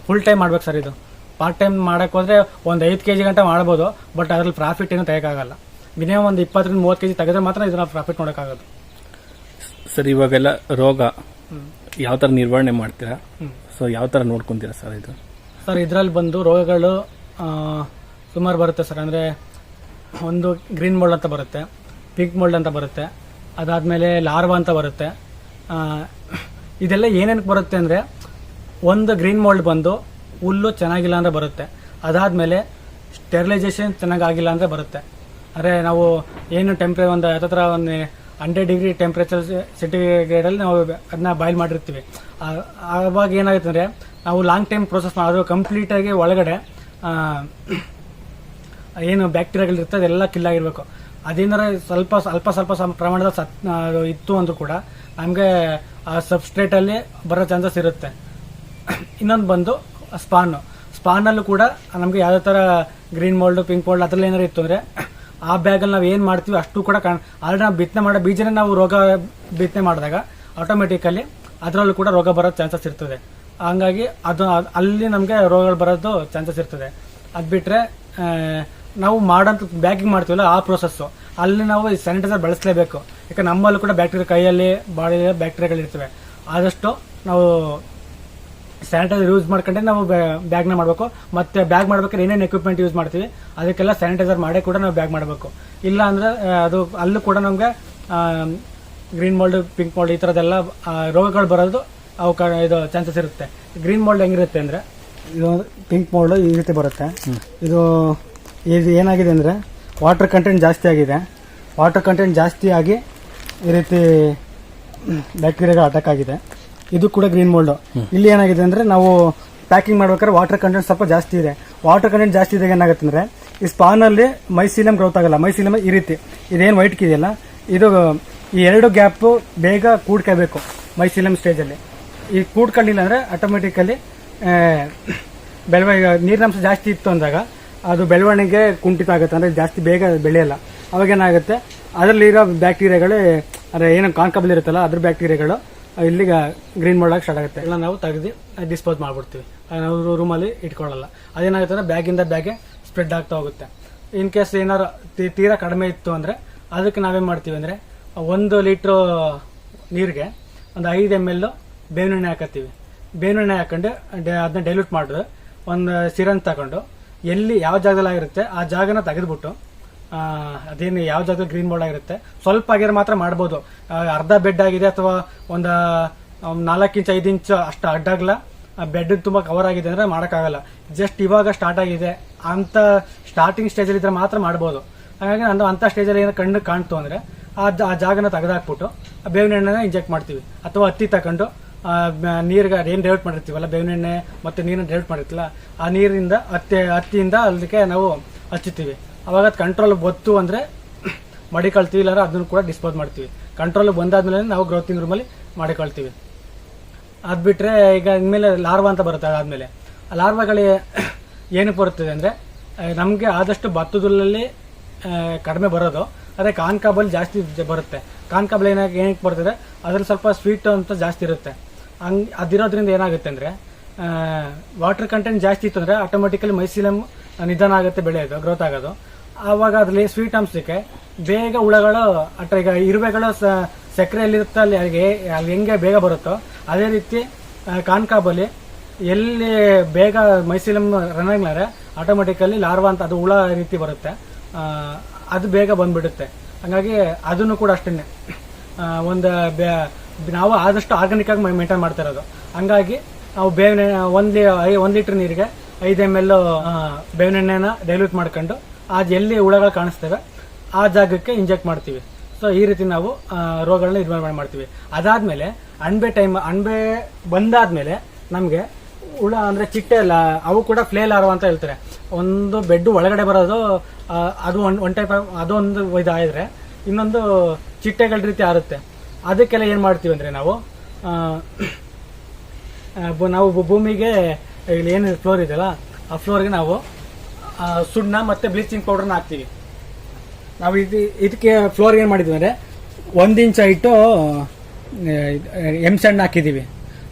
ಫುಲ್ ಟೈಮ್ ಮಾಡ್ಬೇಕು ಸರ್ ಇದು. ಪಾರ್ಟ್ ಟೈಮ್ ಮಾಡಕ್ ಹೋದ್ರೆ ಒಂದು ಐದು ಕೆಜಿ ಗಂಟೆ ಮಾಡ್ಬೋದು ಬಟ್ ಅದ್ರಲ್ಲಿ ಪ್ರಾಫಿಟ್ ಏನೂ ತೆಗೋಕ್ಕಾಗಲ್ಲ ಮಿನಿಮಮ್ ಒಂದು ಇಪ್ಪತ್ತರಿಂದ ಮೂವತ್ತು ಕೆಜಿ ತೆಗೆದ್ರೆ ಮಾತ್ರ ಇದನ್ನ ಪ್ರಾಫಿಟ್ ನೋಡೋಕ್ಕಾಗೋದು. ಸರ್ ಇವಾಗೆಲ್ಲ ರೋಗ ಯಾವ ಥರ ನಿರ್ವಹಣೆ ಮಾಡ್ತೀರಾ? ಸೊ ಯಾವ ಥರ ನೋಡ್ಕೊತೀರಾ ಸರ್ ಇದು? ಸರ್ ಇದರಲ್ಲಿ ಬಂದು ರೋಗಗಳು ಸುಮಾರು ಬರುತ್ತೆ ಸರ್. ಅಂದರೆ ಒಂದು ಗ್ರೀನ್ ಮೋಲ್ಡ್ ಅಂತ ಬರುತ್ತೆ ಪಿಂಕ್ ಮೋಲ್ಡ್ ಅಂತ ಬರುತ್ತೆ ಅದಾದಮೇಲೆ ಲಾರ್ವಾ ಅಂತ ಬರುತ್ತೆ. ಇದೆಲ್ಲ ಏನೇನಕ್ಕೆ ಬರುತ್ತೆ ಅಂದರೆ ಒಂದು ಗ್ರೀನ್ ಮೋಲ್ಡ್ ಬಂದು ಹುಲ್ಲು ಚೆನ್ನಾಗಿಲ್ಲ ಅಂದರೆ ಬರುತ್ತೆ. ಅದಾದಮೇಲೆ ಸ್ಟೆರಿಲೈಸೇಷನ್ ಚೆನ್ನಾಗಾಗಿಲ್ಲ ಅಂದರೆ ಬರುತ್ತೆ. ಅಂದರೆ ನಾವು ಏನು ಟೆಂಪ್ರೇ ಒಂದು ಹತ್ತತ್ರ ಒಂದು ಹಂಡ್ರೆಡ್ ಡಿಗ್ರಿ ಟೆಂಪ್ರೇಚರ್ ಸೆಂಟಿಗ್ರೇಡಲ್ಲಿ ನಾವು ಅದನ್ನ ಬಾಯ್ಲ್ ಮಾಡಿರ್ತೀವಿ. ಆವಾಗ ಏನಾಗುತ್ತೆ ಅಂದರೆ ನಾವು ಲಾಂಗ್ ಟೈಮ್ ಪ್ರೊಸೆಸ್ ಮಾಡೋದು ಕಂಪ್ಲೀಟಾಗಿ ಒಳಗಡೆ ಏನು ಬ್ಯಾಕ್ಟೀರಿಯಾಗಳಿರುತ್ತೆ ಅದೆಲ್ಲ ಕಿಲ್ ಆಗಿರ್ಬೇಕು. ಅದೇನಾರ ಸ್ವಲ್ಪ ಸ್ವಲ್ಪ ಸ್ವಲ್ಪ ಪ್ರಮಾಣದ ಸತ್ ಇತ್ತು ಅಂದರೂ ಕೂಡ ನಮಗೆ ಆ ಸಬ್ಸ್ಟ್ರೇಟಲ್ಲಿ ಬರೋ ಚಾನ್ಸಸ್ ಇರುತ್ತೆ. ಇನ್ನೊಂದು ಬಂದು ಸ್ಪಾನ್. ಸ್ಪಾನಲ್ಲೂ ಕೂಡ ನಮಗೆ ಯಾವುದೇ ಥರ ಗ್ರೀನ್ ಮೋಲ್ಡ್, ಪಿಂಕ್ ಮೋಲ್ಡ್ ಅದ್ರಲ್ಲಿ ಏನಾರು ಇತ್ತು ಅಂದರೆ ಆ ಬ್ಯಾಗಲ್ಲಿ ನಾವು ಏನು ಮಾಡ್ತೀವಿ ಅಷ್ಟು ಕೂಡ ಕಾಣ್ ಆಲ್ರೆಡಿ ನಾವು ಬಿತ್ತನೆ ಮಾಡೋ ಬೀಜನ ನಾವು ರೋಗ ಬಿತ್ತನೆ ಮಾಡಿದಾಗ ಆಟೋಮೆಟಿಕಲಿ ಅದರಲ್ಲೂ ಕೂಡ ರೋಗ ಬರೋ ಚಾನ್ಸಸ್ ಇರ್ತದೆ. ಹಂಗಾಗಿ ಅದು ಅಲ್ಲಿ ನಮಗೆ ರೋಗಗಳು ಬರೋದು ಚಾನ್ಸಸ್ ಇರ್ತದೆ. ಅದು ಬಿಟ್ಟರೆ ನಾವು ಮಾಡೋಂಥ ಬ್ಯಾಗಿಂಗ್ ಮಾಡ್ತೀವಲ್ಲ ಆ ಪ್ರೊಸೆಸ್ಸು ಅಲ್ಲಿ ನಾವು ಸ್ಯಾನಿಟೈಸರ್ ಬಳಸಲೇಬೇಕು. ಯಾಕಂದ್ರೆ ನಮ್ಮಲ್ಲೂ ಕೂಡ ಬ್ಯಾಕ್ಟೀರಿಯಾ ಕೈಯಲ್ಲಿ ಬಾಡಿಯಲ್ಲಿ ಬ್ಯಾಕ್ಟೀರಿಯಾಗಳಿರ್ತವೆ ಆದಷ್ಟು ನಾವು ಸ್ಯಾನಿಟೈಸರ್ ಯೂಸ್ ಮಾಡ್ಕೊಂಡೆ ನಾವು ಬ್ಯಾಗ್ನ ಮಾಡಬೇಕು. ಮತ್ತೆ ಬ್ಯಾಗ್ ಮಾಡ್ಬೇಕಾದ್ರೆ ಏನೇನು ಎಕ್ವಿಪ್ಮೆಂಟ್ ಯೂಸ್ ಮಾಡ್ತೀವಿ ಅದಕ್ಕೆಲ್ಲ ಸ್ಯಾನಿಟೈಸರ್ ಮಾಡೇ ಕೂಡ ನಾವು ಬ್ಯಾಗ್ ಮಾಡಬೇಕು. ಇಲ್ಲ ಅಂದ್ರೆ ಅದು ಅಲ್ಲೂ ಕೂಡ ನಮಗೆ ಗ್ರೀನ್ ಮೋಲ್ಡ್ ಪಿಂಕ್ ಮೋಲ್ಡ್ ಈ ಥರದ್ದೆಲ್ಲ ರೋಗಗಳು ಬರೋದು ಅವು ಇದು ಚಾನ್ಸಸ್ ಇರುತ್ತೆ. ಗ್ರೀನ್ ಮೋಲ್ಡ್ ಹೆಂಗಿರುತ್ತೆ ಅಂದರೆ? ಇದು ಪಿಂಕ್ ಮೋಲ್ಡ್ ಈ ರೀತಿ ಬರುತ್ತೆ. ಇದು ಇದು ಏನಾಗಿದೆ ಅಂದರೆ ವಾಟರ್ ಕಂಟೆಂಟ್ ಜಾಸ್ತಿ ಆಗಿದೆ. ವಾಟರ್ ಕಂಟೆಂಟ್ ಜಾಸ್ತಿ ಆಗಿ ಈ ರೀತಿ ಬ್ಯಾಕ್ಟೀರಿಯಾಗಳು ಅಟ್ಯಾಕ್ ಆಗಿದೆ. ಇದು ಕೂಡ ಗ್ರೀನ್ ಮೋಲ್ಡ್. ಇಲ್ಲಿ ಏನಾಗಿದೆ ಅಂದ್ರೆ ನಾವು ಪ್ಯಾಕಿಂಗ್ ಮಾಡ್ಬೇಕಾದ್ರೆ ವಾಟರ್ ಕಂಟೆಂಟ್ ಸ್ವಲ್ಪ ಜಾಸ್ತಿ ಇದೆ. ವಾಟರ್ ಕಂಟೆಂಟ್ ಜಾಸ್ತಿ ಇದ್ದಾಗ ಏನಾಗುತ್ತೆ ಅಂದ್ರೆ ಈ ಸ್ಪಾನ್ ಅಲ್ಲಿ ಮೈಸೀಲಮ್ ಗ್ರೋತ್ ಆಗಲ್ಲ. ಮೈಸೀಲಮ್ ಈ ರೀತಿ. ಇದೇನು ವೈಟ್ ಇದೆಯಲ್ಲ ಇದು, ಈ ಎರಡು ಗ್ಯಾಪ್ ಬೇಗ ಕೂಡ್ಕೋಬೇಕು ಮೈಸೀಲಮ್ ಸ್ಟೇಜಲ್ಲಿ ಈ ಕೂಡ್ಕೊಂಡಿಲ್ಲ ಅಂದ್ರೆ ಆಟೋಮೆಟಿಕಲಿ ಬೆಳವಣಿಗೆ, ನೀರಿನಂಶ ಜಾಸ್ತಿ ಇತ್ತು ಅಂದಾಗ ಅದು ಬೆಳವಣಿಗೆ ಕುಂಠಿತ ಆಗುತ್ತೆ. ಅಂದ್ರೆ ಜಾಸ್ತಿ ಬೇಗ ಬೆಳೆಯಲ್ಲ. ಅವಾಗ ಏನಾಗುತ್ತೆ, ಅದರಲ್ಲಿರೋ ಬ್ಯಾಕ್ಟೀರಿಯಾಗಳು ಅಂದ್ರೆ ಏನು ಕಾನ್ಕಬಲ್ ಇರುತ್ತಲ್ಲ, ಅದ್ರ ಬ್ಯಾಕ್ಟೀರಿಯಾಗಳು ಇಲ್ಲಿಗ ಗ್ರೀನ್ ಮಾಡೋಕೆ ಸ್ಟಾರ್ಟ್ ಆಗುತ್ತೆ. ಇಲ್ಲ ನಾವು ತೆಗೆದು ಡಿಸ್ಪೋಸ್ ಮಾಡ್ಬಿಡ್ತೀವಿ. ನಾವು ರೂಮಲ್ಲಿ ಇಟ್ಕೊಳ್ಳಲ್ಲ. ಅದೇನಾಗುತ್ತೆ ಅಂದ್ರೆ ಬ್ಯಾಗಿಂದ ಬ್ಯಾಗೆ ಸ್ಪ್ರೆಡ್ ಆಗ್ತಾ ಹೋಗುತ್ತೆ. ಇನ್ ಕೇಸ್ ಏನಾರು ತೀರಾ ಕಡಿಮೆ ಇತ್ತು ಅಂದ್ರೆ ಅದಕ್ಕೆ ನಾವೇನು ಮಾಡ್ತೀವಿ ಅಂದ್ರೆ ಒಂದು ಲೀಟ್ರ್ ನೀರಿಗೆ ಒಂದು ಐದು ಎಂ ಎಲ್ ಬೇವಿನ ಎಣ್ಣೆ ಹಾಕತ್ತೀವಿ ಬೇವಿನ ಎಣ್ಣೆ ಹಾಕೊಂಡು ಅದನ್ನ ಡೈಲ್ಯೂಟ್ ಮಾಡಿದ್ರೆ ಒಂದು ಸಿರನ್ ತಗೊಂಡು ಎಲ್ಲಿ ಯಾವ ಜಾಗದಲ್ಲಿ ಆಗಿರುತ್ತೆ ಆ ಜಾಗನ ತೆಗೆದ್ಬಿಟ್ಟು ಅದೇನು ಯಾವ ಗ್ರೀನ್ ಬೋರ್ಡ್ ಆಗಿರುತ್ತೆ? ಸ್ವಲ್ಪ ಆಗಿರೋ ಮಾತ್ರ ಮಾಡ್ಬೋದು. ಅರ್ಧ ಬೆಡ್ ಆಗಿದೆ ಅಥವಾ ಒಂದು ನಾಲ್ಕು ಇಂಚ್, ಐದು ಇಂಚ್ ಅಷ್ಟು ಆ ಬೆಡ್ ತುಂಬಾ ಕವರ್ ಆಗಿದೆ ಅಂದ್ರೆ ಮಾಡೋಕ್ಕಾಗಲ್ಲ. ಜಸ್ಟ್ ಇವಾಗ ಸ್ಟಾರ್ಟ್ ಆಗಿದೆ. ಅಂತ ಸ್ಟಾರ್ಟಿಂಗ್ ಸ್ಟೇಜಲ್ಲಿ ಇದ್ರೆ ಮಾತ್ರ ಮಾಡ್ಬೋದು. ಹಾಗಾಗಿ ನಾನು ಅಂತ ಸ್ಟೇಜಲ್ಲಿ ಏನೋ ಕಣ್ಣು ಕಾಣ್ತು ಅಂದ್ರೆ ಆ ಜಾಗನ ತೆಗೆದಾಕ್ಬಿಟ್ಟು ಬೇವಿನ ಎಣ್ಣೆನ ಇಂಜೆಕ್ಟ್ ಮಾಡ್ತೀವಿ. ಅಥವಾ ಹತ್ತಿ ತಗೊಂಡು ನೀರ್ಗೆ ಏನು ಡೈವರ್ಟ್ ಮಾಡಿರ್ತೀವಲ್ಲ, ಬೇವಿನ ಎಣ್ಣೆ ಮತ್ತೆ ನೀರನ್ನ ಡೈವರ್ಟ್ ಮಾಡಿರ್ತಿಲ್ಲ ಆ ನೀರಿಂದ ಹತ್ತಿ, ಹತ್ತಿಯಿಂದ ಅದಕ್ಕೆ ನಾವು ಹಚ್ಚುತ್ತೀವಿ. ಅವಾಗ ಕಂಟ್ರೋಲ್ ಬತ್ತು ಅಂದ್ರೆ ಮಡಿಕೊಳ್ತೀವಿ ಇಲ್ಲಾಂದ್ರೆ ಅದನ್ನು ಕೂಡ ಡಿಸ್ಪೋಸ್ ಮಾಡ್ತೀವಿ. ಕಂಟ್ರೋಲ್ ಬಂದಾದ್ಮೇಲೆ ನಾವು ಗ್ರೋತಿಂಗ್ ರೂಮಲ್ಲಿ ಮಾಡಿಕೊಳ್ತೀವಿ ಅದ್ ಬಿಟ್ರೆ ಈಗ ಇನ್ಮೇಲೆ ಲಾರ್ವಾ ಅಂತ ಬರುತ್ತೆ ಅದಾದ್ಮೇಲೆ. ಆ ಲಾರ್ವಾಗಳು ಏನಕ್ಕೆ ಬರುತ್ತದೆ ಅಂದ್ರೆ ನಮಗೆ ಆದಷ್ಟು ಬತ್ತದಲ್ಲಿ ಕಡಿಮೆ ಬರೋದು. ಅದೇ ಕಾನ್ಕಾಬಲ್ ಜಾಸ್ತಿ ಬರುತ್ತೆ. ಕಾನ್ಕಾಬಲ್ ಏನಾಗಿ, ಏನಕ್ಕೆ ಬರ್ತದೆ ಅದ್ರಲ್ಲಿ ಸ್ವಲ್ಪ ಸ್ವೀಟ್ ಅಂತ ಜಾಸ್ತಿ ಇರುತ್ತೆ. ಹಂಗ್, ಅದಿರೋದ್ರಿಂದ ಏನಾಗುತ್ತೆ ಅಂದ್ರೆ ವಾಟರ್ ಕಂಟೆಂಟ್ ಜಾಸ್ತಿ ಇತ್ತು ಅಂದ್ರೆ ಆಟೋಮೆಟಿಕಲಿ ಮೈಸಿಲಮ್ ನಿಧಾನ ಆಗುತ್ತೆ ಬೆಳೆಯೋದು ಗ್ರೋತ್ ಆಗೋದು. ಆವಾಗ ಅದ್ರಲ್ಲಿ ಸ್ವೀಟ್ ಅಂಶಕ್ಕೆ ಬೇಗ ಹುಳಗಳು ಅಟ್ಟ ಈಗ ಇರುವೆಗಳು ಸಕ್ಕರೆಯಲ್ಲಿರುತ್ತೆ ಅಲ್ಲಿ ಅಲ್ಲಿಗೆ ಅಲ್ಲಿ ಹೆಂಗೆ ಬೇಗ ಬರುತ್ತೋ, ಅದೇ ರೀತಿ ಕಾನ್ಕಾಬಲ್ಲಿ ಕಾನ್ಕಾಬಲಿ ಎಲ್ಲಿ ಬೇಗ ಮೈಸಿಲಮ್ ರನ್ ಆಗ್ಲಾರೆ ಆಟೋಮೆಟಿಕಲ್ಲಿ ಲಾರ್ವಾ ಅಂತ ಅದು ಹುಳ ರೀತಿ ಬರುತ್ತೆ. ಅದು ಬೇಗ ಬಂದ್ಬಿಡುತ್ತೆ. ಹಂಗಾಗಿ ಅದನ್ನು ಕೂಡ ಅಷ್ಟೇ ಒಂದು ನಾವು ಆದಷ್ಟು ಆರ್ಗಾನಿಕ್ ಆಗಿ ಮೇಂಟೈನ್ ಮಾಡ್ತಾ ಇರೋದು. ಹಂಗಾಗಿ ನಾವು ಬೇವಿನ ಒಂದು ಒಂದು ಲೀಟರ್ ನೀರಿಗೆ ಐದು ಎಂ ಎಲ್ ಬೇವಿನೆಣ್ಣೆನ ಡೈಲ್ಯೂಟ್ ಮಾಡ್ಕೊಂಡು ಅದು ಎಲ್ಲಿ ಹುಳಗಳು ಕಾಣಿಸ್ತವೆ ಆ ಜಾಗಕ್ಕೆ ಇಂಜೆಕ್ಟ್ ಮಾಡ್ತೀವಿ. ಸೊ ಈ ರೀತಿ ನಾವು ಆ, ರೋಗಗಳನ್ನ ನಿರ್ವಹಣೆ ಮಾಡ್ತೀವಿ. ಅದಾದ್ಮೇಲೆ ಅಣಬೆ ಟೈಮ್ ಅಣಬೆ ಬಂದಾದ್ಮೇಲೆ ನಮಗೆ ಹುಳ ಅಂದ್ರೆ ಚಿಟ್ಟೆ ಅಲ್ಲ ಅವು ಕೂಡ ಫ್ಲೇ ಲಾರೋ ಅಂತ ಹೇಳ್ತಾರೆ. ಒಂದು ಬೆಡ್ ಒಳಗಡೆ ಬರೋದು ಅದು ಒನ್ ಒನ್ ಟೈಪ್ ಅದೊಂದು ಇದಾದ್ರೆ ಇನ್ನೊಂದು ಚಿಟ್ಟೆಗಳ ರೀತಿ ಆರುತ್ತೆ. ಅದಕ್ಕೆಲ್ಲ ಏನ್ ಮಾಡ್ತೀವಿ ಅಂದ್ರೆ ನಾವು ಆ, ಆ, ನಾವು ಭೂಮಿಗೆ ಇಲ್ಲಿ ಏನು ಫ್ಲೋರ್ ಇದೆಯಲ್ಲ ಆ ಫ್ಲೋರ್ಗೆ ನಾವು ಆ, ಸುಣ್ಣ ಮತ್ತೆ ಬ್ಲೀಚಿಂಗ್ ಪೌಡರ್ನ ಹಾಕ್ತೀವಿ. ನಾವು ಇದು ಇದಕ್ಕೆ ಫ್ಲೋರ್ ಏನು ಮಾಡಿದ್ವಿ ಅಂದರೆ ಒಂದು ಇಂಚ್ ಇಟ್ಟು ಎಂ ಸೆಂಡ್ ಹಾಕಿದ್ದೀವಿ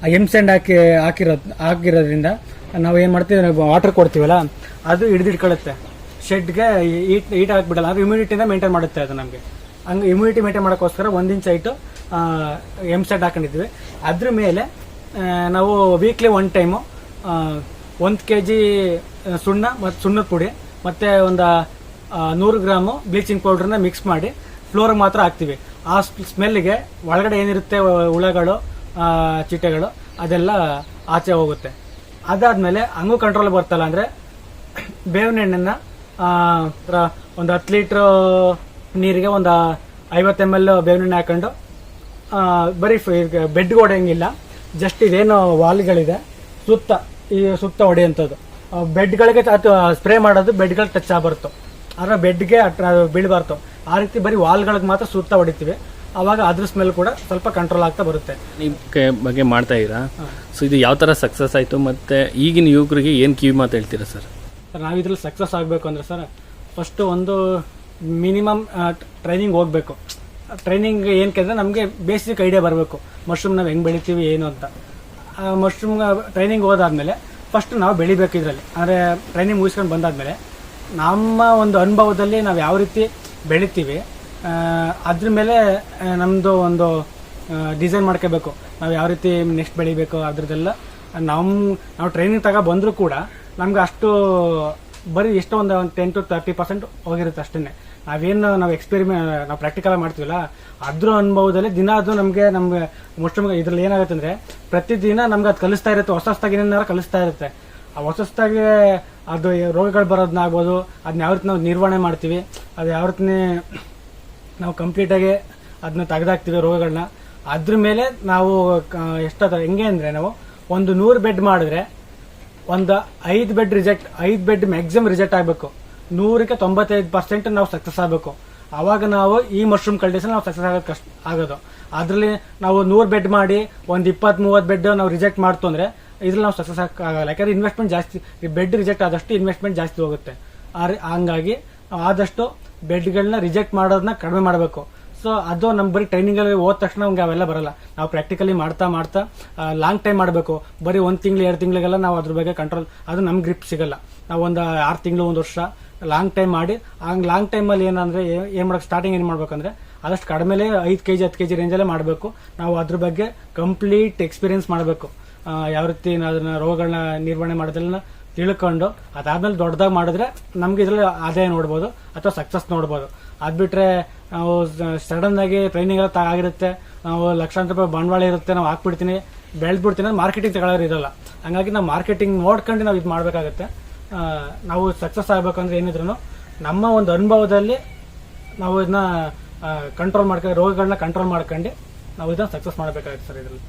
ಆ ಎಂ ಸೆಂಡ್ ಹಾಕಿ, ಹಾಕಿರೋ ಹಾಕಿರೋದ್ರಿಂದ ನಾವು ಏನು ಮಾಡ್ತೀವಿ ವಾಟರ್ ಕೊಡ್ತೀವಲ್ಲ, ಅದು ಹಿಡಿದಿಟ್ಕೊಳ್ಳುತ್ತೆ ಶೆಡ್ಗೆ ಈಟ್ ಈಟ್ ಹಾಕ್ಬಿಡಲ್ಲ ಅದು ಇಮ್ಯುನಿಟಿನ ಮೇಂಟೈನ್ ಮಾಡುತ್ತೆ ಅದು ನಮಗೆ. ಹಂಗೆ ಇಮ್ಯುನಿಟಿ ಮೇಂಟೈನ್ ಮಾಡೋಕ್ಕೋಸ್ಕರ ಒಂದು ಇಂಚ್ ಇಟ್ಟು ಎಂ ಸೆಡ್ ಹಾಕೊಂಡಿದ್ವಿ. ಅದ್ರ ಮೇಲೆ ನಾವು ವೀಕ್ಲಿ ಒನ್ ಟೈಮು ಒಂದು ಕೆ ಜಿ ಸುಣ್ಣ ಮತ್ತು ಸುಣ್ಣದ ಪುಡಿ. ಮತ್ತು ಒಂದು ನೂರು ಗ್ರಾಮು ಬ್ಲೀಚಿಂಗ್ ಪೌಡ್ರನ್ನ ಮಿಕ್ಸ್ ಮಾಡಿ ಫ್ಲೋರ್ಗೆ ಮಾತ್ರ ಹಾಕ್ತೀವಿ. ಆ ಸ್ಮೆಲ್ಗೆ ಒಳಗಡೆ ಏನಿರುತ್ತೆ ಹುಳಗಳು ಚಿಟ್ಟೆಗಳು, ಅದೆಲ್ಲ ಆಚೆ ಹೋಗುತ್ತೆ. ಅದಾದಮೇಲೆ ಹಂಗೂ ಕಂಟ್ರೋಲ್ ಬರ್ತಲ್ಲ ಅಂದರೆ ಬೇವಿನ ಎಣ್ಣೆನ ಒಂದು ಹತ್ತು ಲೀಟ್ರ್ ನೀರಿಗೆ ಒಂದು ಐವತ್ತು ಎಂ ಎಲ್ ಬೇವಿನ ಎಣ್ಣೆ ಹಾಕೊಂಡು ಬರೀ ಬೆಡ್ಗೆ ಹೊಡೆಯಂಗಿಲ್ಲ ಜಸ್ಟ್ ಇದೇನು ವಾಲ್ಗಳಿದೆ. ಸುತ್ತ, ಈ ಸುತ್ತ ಹೊಡೆಯುವಂಥದ್ದು. ಬೆಡ್ಗಳಿಗೆ ಸ್ಪ್ರೇ ಮಾಡೋದು ಬೆಡ್ಗಳಿಗೆ ಟಚ್ ಆಗ್ಬಾರ್ದು. ಆದರೆ ಬೆಡ್ಗೆ ಬೀಳಬಾರ್ದು. ಆ ರೀತಿ ಬರೀ ವಾಲ್ಗಳಿಗೆ ಮಾತ್ರ ಸುತ್ತ ಹೊಡಿತೀವಿ. ಅವಾಗ ಅದ್ರ ಸ್ಮೆಲ್ ಕೂಡ ಸ್ವಲ್ಪ ಕಂಟ್ರೋಲ್ ಆಗ್ತಾ ಬರುತ್ತೆ. ಬಗ್ಗೆ ಮಾಡ್ತಾ ಇದ್ದೀರಾ? ಸೊ ಇದು ಯಾವ ಥರ ಸಕ್ಸಸ್ ಆಯಿತು ಮತ್ತು ಈಗಿನ ಯುವಕರಿಗೆ ಏನು ಕಿವಿ ಮಾತು ಹೇಳ್ತೀರಾ ಸರ್? ಸರ್ ನಾವು ಇದ್ರಲ್ಲಿ ಸಕ್ಸಸ್ ಆಗಬೇಕು ಅಂದರೆ ಸರ್ ಫಸ್ಟು ಒಂದು ಮಿನಿಮಮ್ ಟ್ರೈನಿಂಗ್ ಹೋಗಬೇಕು. ಟ್ರೈನಿಂಗ್ ಏನಕ್ಕೆ ಅಂದರೆ ನಮಗೆ ಬೇಸಿಕ್ ಐಡಿಯಾ ಬರಬೇಕು. ಮಶ್ರೂಮ್ ನಾವು ಹೆಂಗೆ ಬೆಳಿತೀವಿ ಏನು ಅಂತ. ಮಶ್ರೂಮ್ ಟ್ರೈನಿಂಗ್ ಹೋದಾದ್ಮೇಲೆ ಫಸ್ಟ್ ನಾವು ಬೆಳಿಬೇಕು ಇದರಲ್ಲಿ. ಅಂದರೆ ಟ್ರೈನಿಂಗ್ ಮುಗಿಸ್ಕೊಂಡು ಬಂದಾದಮೇಲೆ ನಮ್ಮ ಒಂದು ಅನುಭವದಲ್ಲಿ ನಾವು ಯಾವ ರೀತಿ ಬೆಳಿತೀವಿ ಅದ್ರ ಮೇಲೆ ನಮ್ಮದು ಒಂದು ಡಿಸೈನ್ ಮಾಡ್ಕೋಬೇಕು. ನಾವು ಯಾವ ರೀತಿ ನೆಕ್ಸ್ಟ್ ಬೆಳಿಬೇಕು ಅದ್ರದ್ದೆಲ್ಲ. ನಮ್ಮ ನಾವು ಟ್ರೈನಿಂಗ್ ತಗೋ ಬಂದರೂ ಕೂಡ ನಮ್ಗೆ ಅಷ್ಟು ಬರೀ ಎಷ್ಟೋ ಒಂದು ಟೆನ್ ಟು ತರ್ಟಿ ಪರ್ಸೆಂಟ್ ಹೋಗಿರುತ್ತೆ ಅಷ್ಟೇ ನಾವೇನು ನಾವು ಎಕ್ಸ್ಪೆರಿಮೆಂಟ್ ನಾವು ಪ್ರಾಕ್ಟಿಕಲ್ ಮಾಡ್ತೀವಲ್ಲ, ಅದ್ರ ಅನುಭವದಲ್ಲಿ ದಿನ ಅದು ನಮಗೆ ನಮ್ಗೆ ಮೋಸ್ಟ್ ಇದ್ರಲ್ಲಿ ಏನಾಗುತ್ತೆ ಅಂದರೆ, ಪ್ರತಿದಿನ ನಮ್ಗೆ ಅದು ಕಲಿಸ್ತಾ ಇರುತ್ತೆ ಹೊಸ ಹೊಸದಾಗಿ ಏನಾರು ಕಲಿಸ್ತಾ ಇರುತ್ತೆ. ಆ ಹೊಸ ಹೊಸದಾಗಿ ಅದು ರೋಗಗಳು ಬರೋದನ್ನ ಆಗ್ಬೋದು ಅದನ್ನ ಯಾವ ರೀತಿ ನಾವು ನಿರ್ವಹಣೆ ಮಾಡ್ತೀವಿ, ಅದು ಯಾವ ರೀತಿ ನಾವು ಕಂಪ್ಲೀಟಾಗಿ ಅದನ್ನ ತೆಗೆದಾಕ್ತೀವಿ ರೋಗಗಳನ್ನ ಅದ್ರ ಮೇಲೆ ನಾವು ಎಷ್ಟಾದ ಹೆಂಗೆ ಅಂದರೆ ನಾವು ಒಂದು ನೂರು ಬೆಡ್ ಮಾಡಿದ್ರೆ, ಒಂದು ಐದು ಬೆಡ್ ರಿಜೆಕ್ಟ್ ಐದು ಬೆಡ್ ಮ್ಯಾಕ್ಸಿಮಮ್ ರಿಜೆಕ್ಟ್ ಆಗಬೇಕು. ನೂರಕ್ಕೆ ತೊಂಬತ್ತೈದು ಪರ್ಸೆಂಟ್ ನಾವು ಸಕ್ಸಸ್ ಆಗಬೇಕು. ಅವಾಗ ನಾವು ಈ ಮಶ್ರೂಮ್ ಕಲ್ಟಿಸಲ್ಲಿ ನಾವು ಸಕ್ಸಸ್ ಆಗೋದು ಕಷ್ಟ, ಆಗೋದು. ಅದರಲ್ಲಿ ನಾವು ನೂರು ಬೆಡ್ ಮಾಡಿ, ಒಂದು ಇಪ್ಪತ್ತ್ ಮೂವತ್ತು ಬೆಡ್ ನಾವು ರಿಜೆಕ್ಟ್ ಮಾಡ್ತು ಅಂದರೆ ಇದ್ರಲ್ಲಿ ನಾವು ಸಕ್ಸಸ್ ಆಗಲ್ಲ. ಯಾಕಂದ್ರೆ ಇನ್ವೆಸ್ಟ್ಮೆಂಟ್ ಜಾಸ್ತಿ ಬೆಡ್ ರಿಜೆಕ್ಟ್ ಆದಷ್ಟು ಇನ್ವೆಸ್ಟ್ಮೆಂಟ್ ಜಾಸ್ತಿ ಹೋಗುತ್ತೆ. ಹಂಗಾಗಿ ಆದಷ್ಟು ಬೆಡ್ಗಳನ್ನ ರಿಜೆಕ್ಟ್ ಮಾಡೋದನ್ನ ಕಡಿಮೆ ಮಾಡಬೇಕು. ಸೊ ಅದು ನಮ್ಮ ಬರೀ ಟ್ರೈನಿಂಗಲ್ಲಿ ಹೋದ ತಕ್ಷಣ ನಮ್ಗೆ ಅವೆಲ್ಲ ಬರಲ್ಲ. ನಾವು ಪ್ರಾಕ್ಟಿಕಲಿ ಮಾಡ್ತಾ ಮಾಡ್ತಾ ಲಾಂಗ್ ಟೈಮ್ ಮಾಡಬೇಕು. ಬರೀ ಒಂದು ತಿಂಗಳು, ಎರಡು ತಿಂಗಳಿಗೆಲ್ಲ ನಾವು ಅದ್ರ ಬಗ್ಗೆ ಕಂಟ್ರೋಲ್ ಅದು ನಮ್ಗೆ ಗ್ರಿಪ್ ಸಿಗಲ್ಲ. ನಾವು ಒಂದು ಆರು ತಿಂಗಳು, ಒಂದು ವರ್ಷ ಲಾಂಗ್ ಟೈಮ್ ಮಾಡಿ, ಹಂಗೆ ಲಾಂಗ್ ಟೈಮಲ್ಲಿ ಏನಂದ್ರೆ ಏನು ಮಾಡೋಕೆ ಸ್ಟಾರ್ಟಿಂಗ್ ಏನು ಮಾಡಬೇಕಂದ್ರೆ, ಆದಷ್ಟು ಕಡಿಮೆಲೇ ಐದು ಕೆ ಜಿ ಹತ್ತು ಕೆ ಜಿ ರೇಂಜಲ್ಲೇ ಮಾಡಬೇಕು. ನಾವು ಅದ್ರ ಬಗ್ಗೆ ಕಂಪ್ಲೀಟ್ ಎಕ್ಸ್ಪೀರಿಯನ್ಸ್ ಮಾಡಬೇಕು. ಯಾವ ರೀತಿ ಅದನ್ನ ರೋಗಗಳನ್ನ ನಿರ್ವಹಣೆ ಮಾಡೋದೆಲ್ಲ ತಿಳ್ಕೊಂಡು, ಅದಾದ್ಮೇಲೆ ದೊಡ್ಡದಾಗಿ ಮಾಡಿದ್ರೆ ನಮ್ಗೆ ಇದ್ರಲ್ಲಿ ಆದಾಯ ನೋಡ್ಬೋದು, ಅಥವಾ ಸಕ್ಸಸ್ ನೋಡ್ಬೋದು. ಅದು ಬಿಟ್ಟರೆ ನಾವು ಸಡನ್ ಆಗಿ ಟ್ರೈನಿಂಗ್ ಎಲ್ಲ ಆಗಿರುತ್ತೆ, ನಾವು ಲಕ್ಷಾಂತರ ರೂಪಾಯಿ ಬಂಡವಾಳ ಇರುತ್ತೆ, ನಾವು ಹಾಕ್ಬಿಡ್ತೀನಿ, ಬೆಳೆದ್ಬಿಡ್ತೀನಿ ಮಾರ್ಕೆಟಿಂಗ್ ತಗೊಳ್ಳೋರು ಇರಲ್ಲ. ಹಂಗಾಗಿ ನಾವು ಮಾರ್ಕೆಟಿಂಗ್ ನೋಡ್ಕೊಂಡು ನಾವು ಇದು ಮಾಡಬೇಕಾಗತ್ತೆ. ನಾವು ಸಕ್ಸಸ್ ಆಗ್ಬೇಕಂದ್ರೆ ಏನಿದ್ರು ನಮ್ಮ ಒಂದು ಅನುಭವದಲ್ಲಿ ನಾವು ಇದನ್ನ ಕಂಟ್ರೋಲ್ ಮಾಡ್ಕೊಂಡು ರೋಗಗಳನ್ನ ಕಂಟ್ರೋಲ್ ಮಾಡ್ಕೊಂಡು ನಾವು ಇದನ್ನ ಸಕ್ಸಸ್ ಮಾಡಬೇಕಾಗುತ್ತೆ ಸರ್ ಇದರಲ್ಲಿ.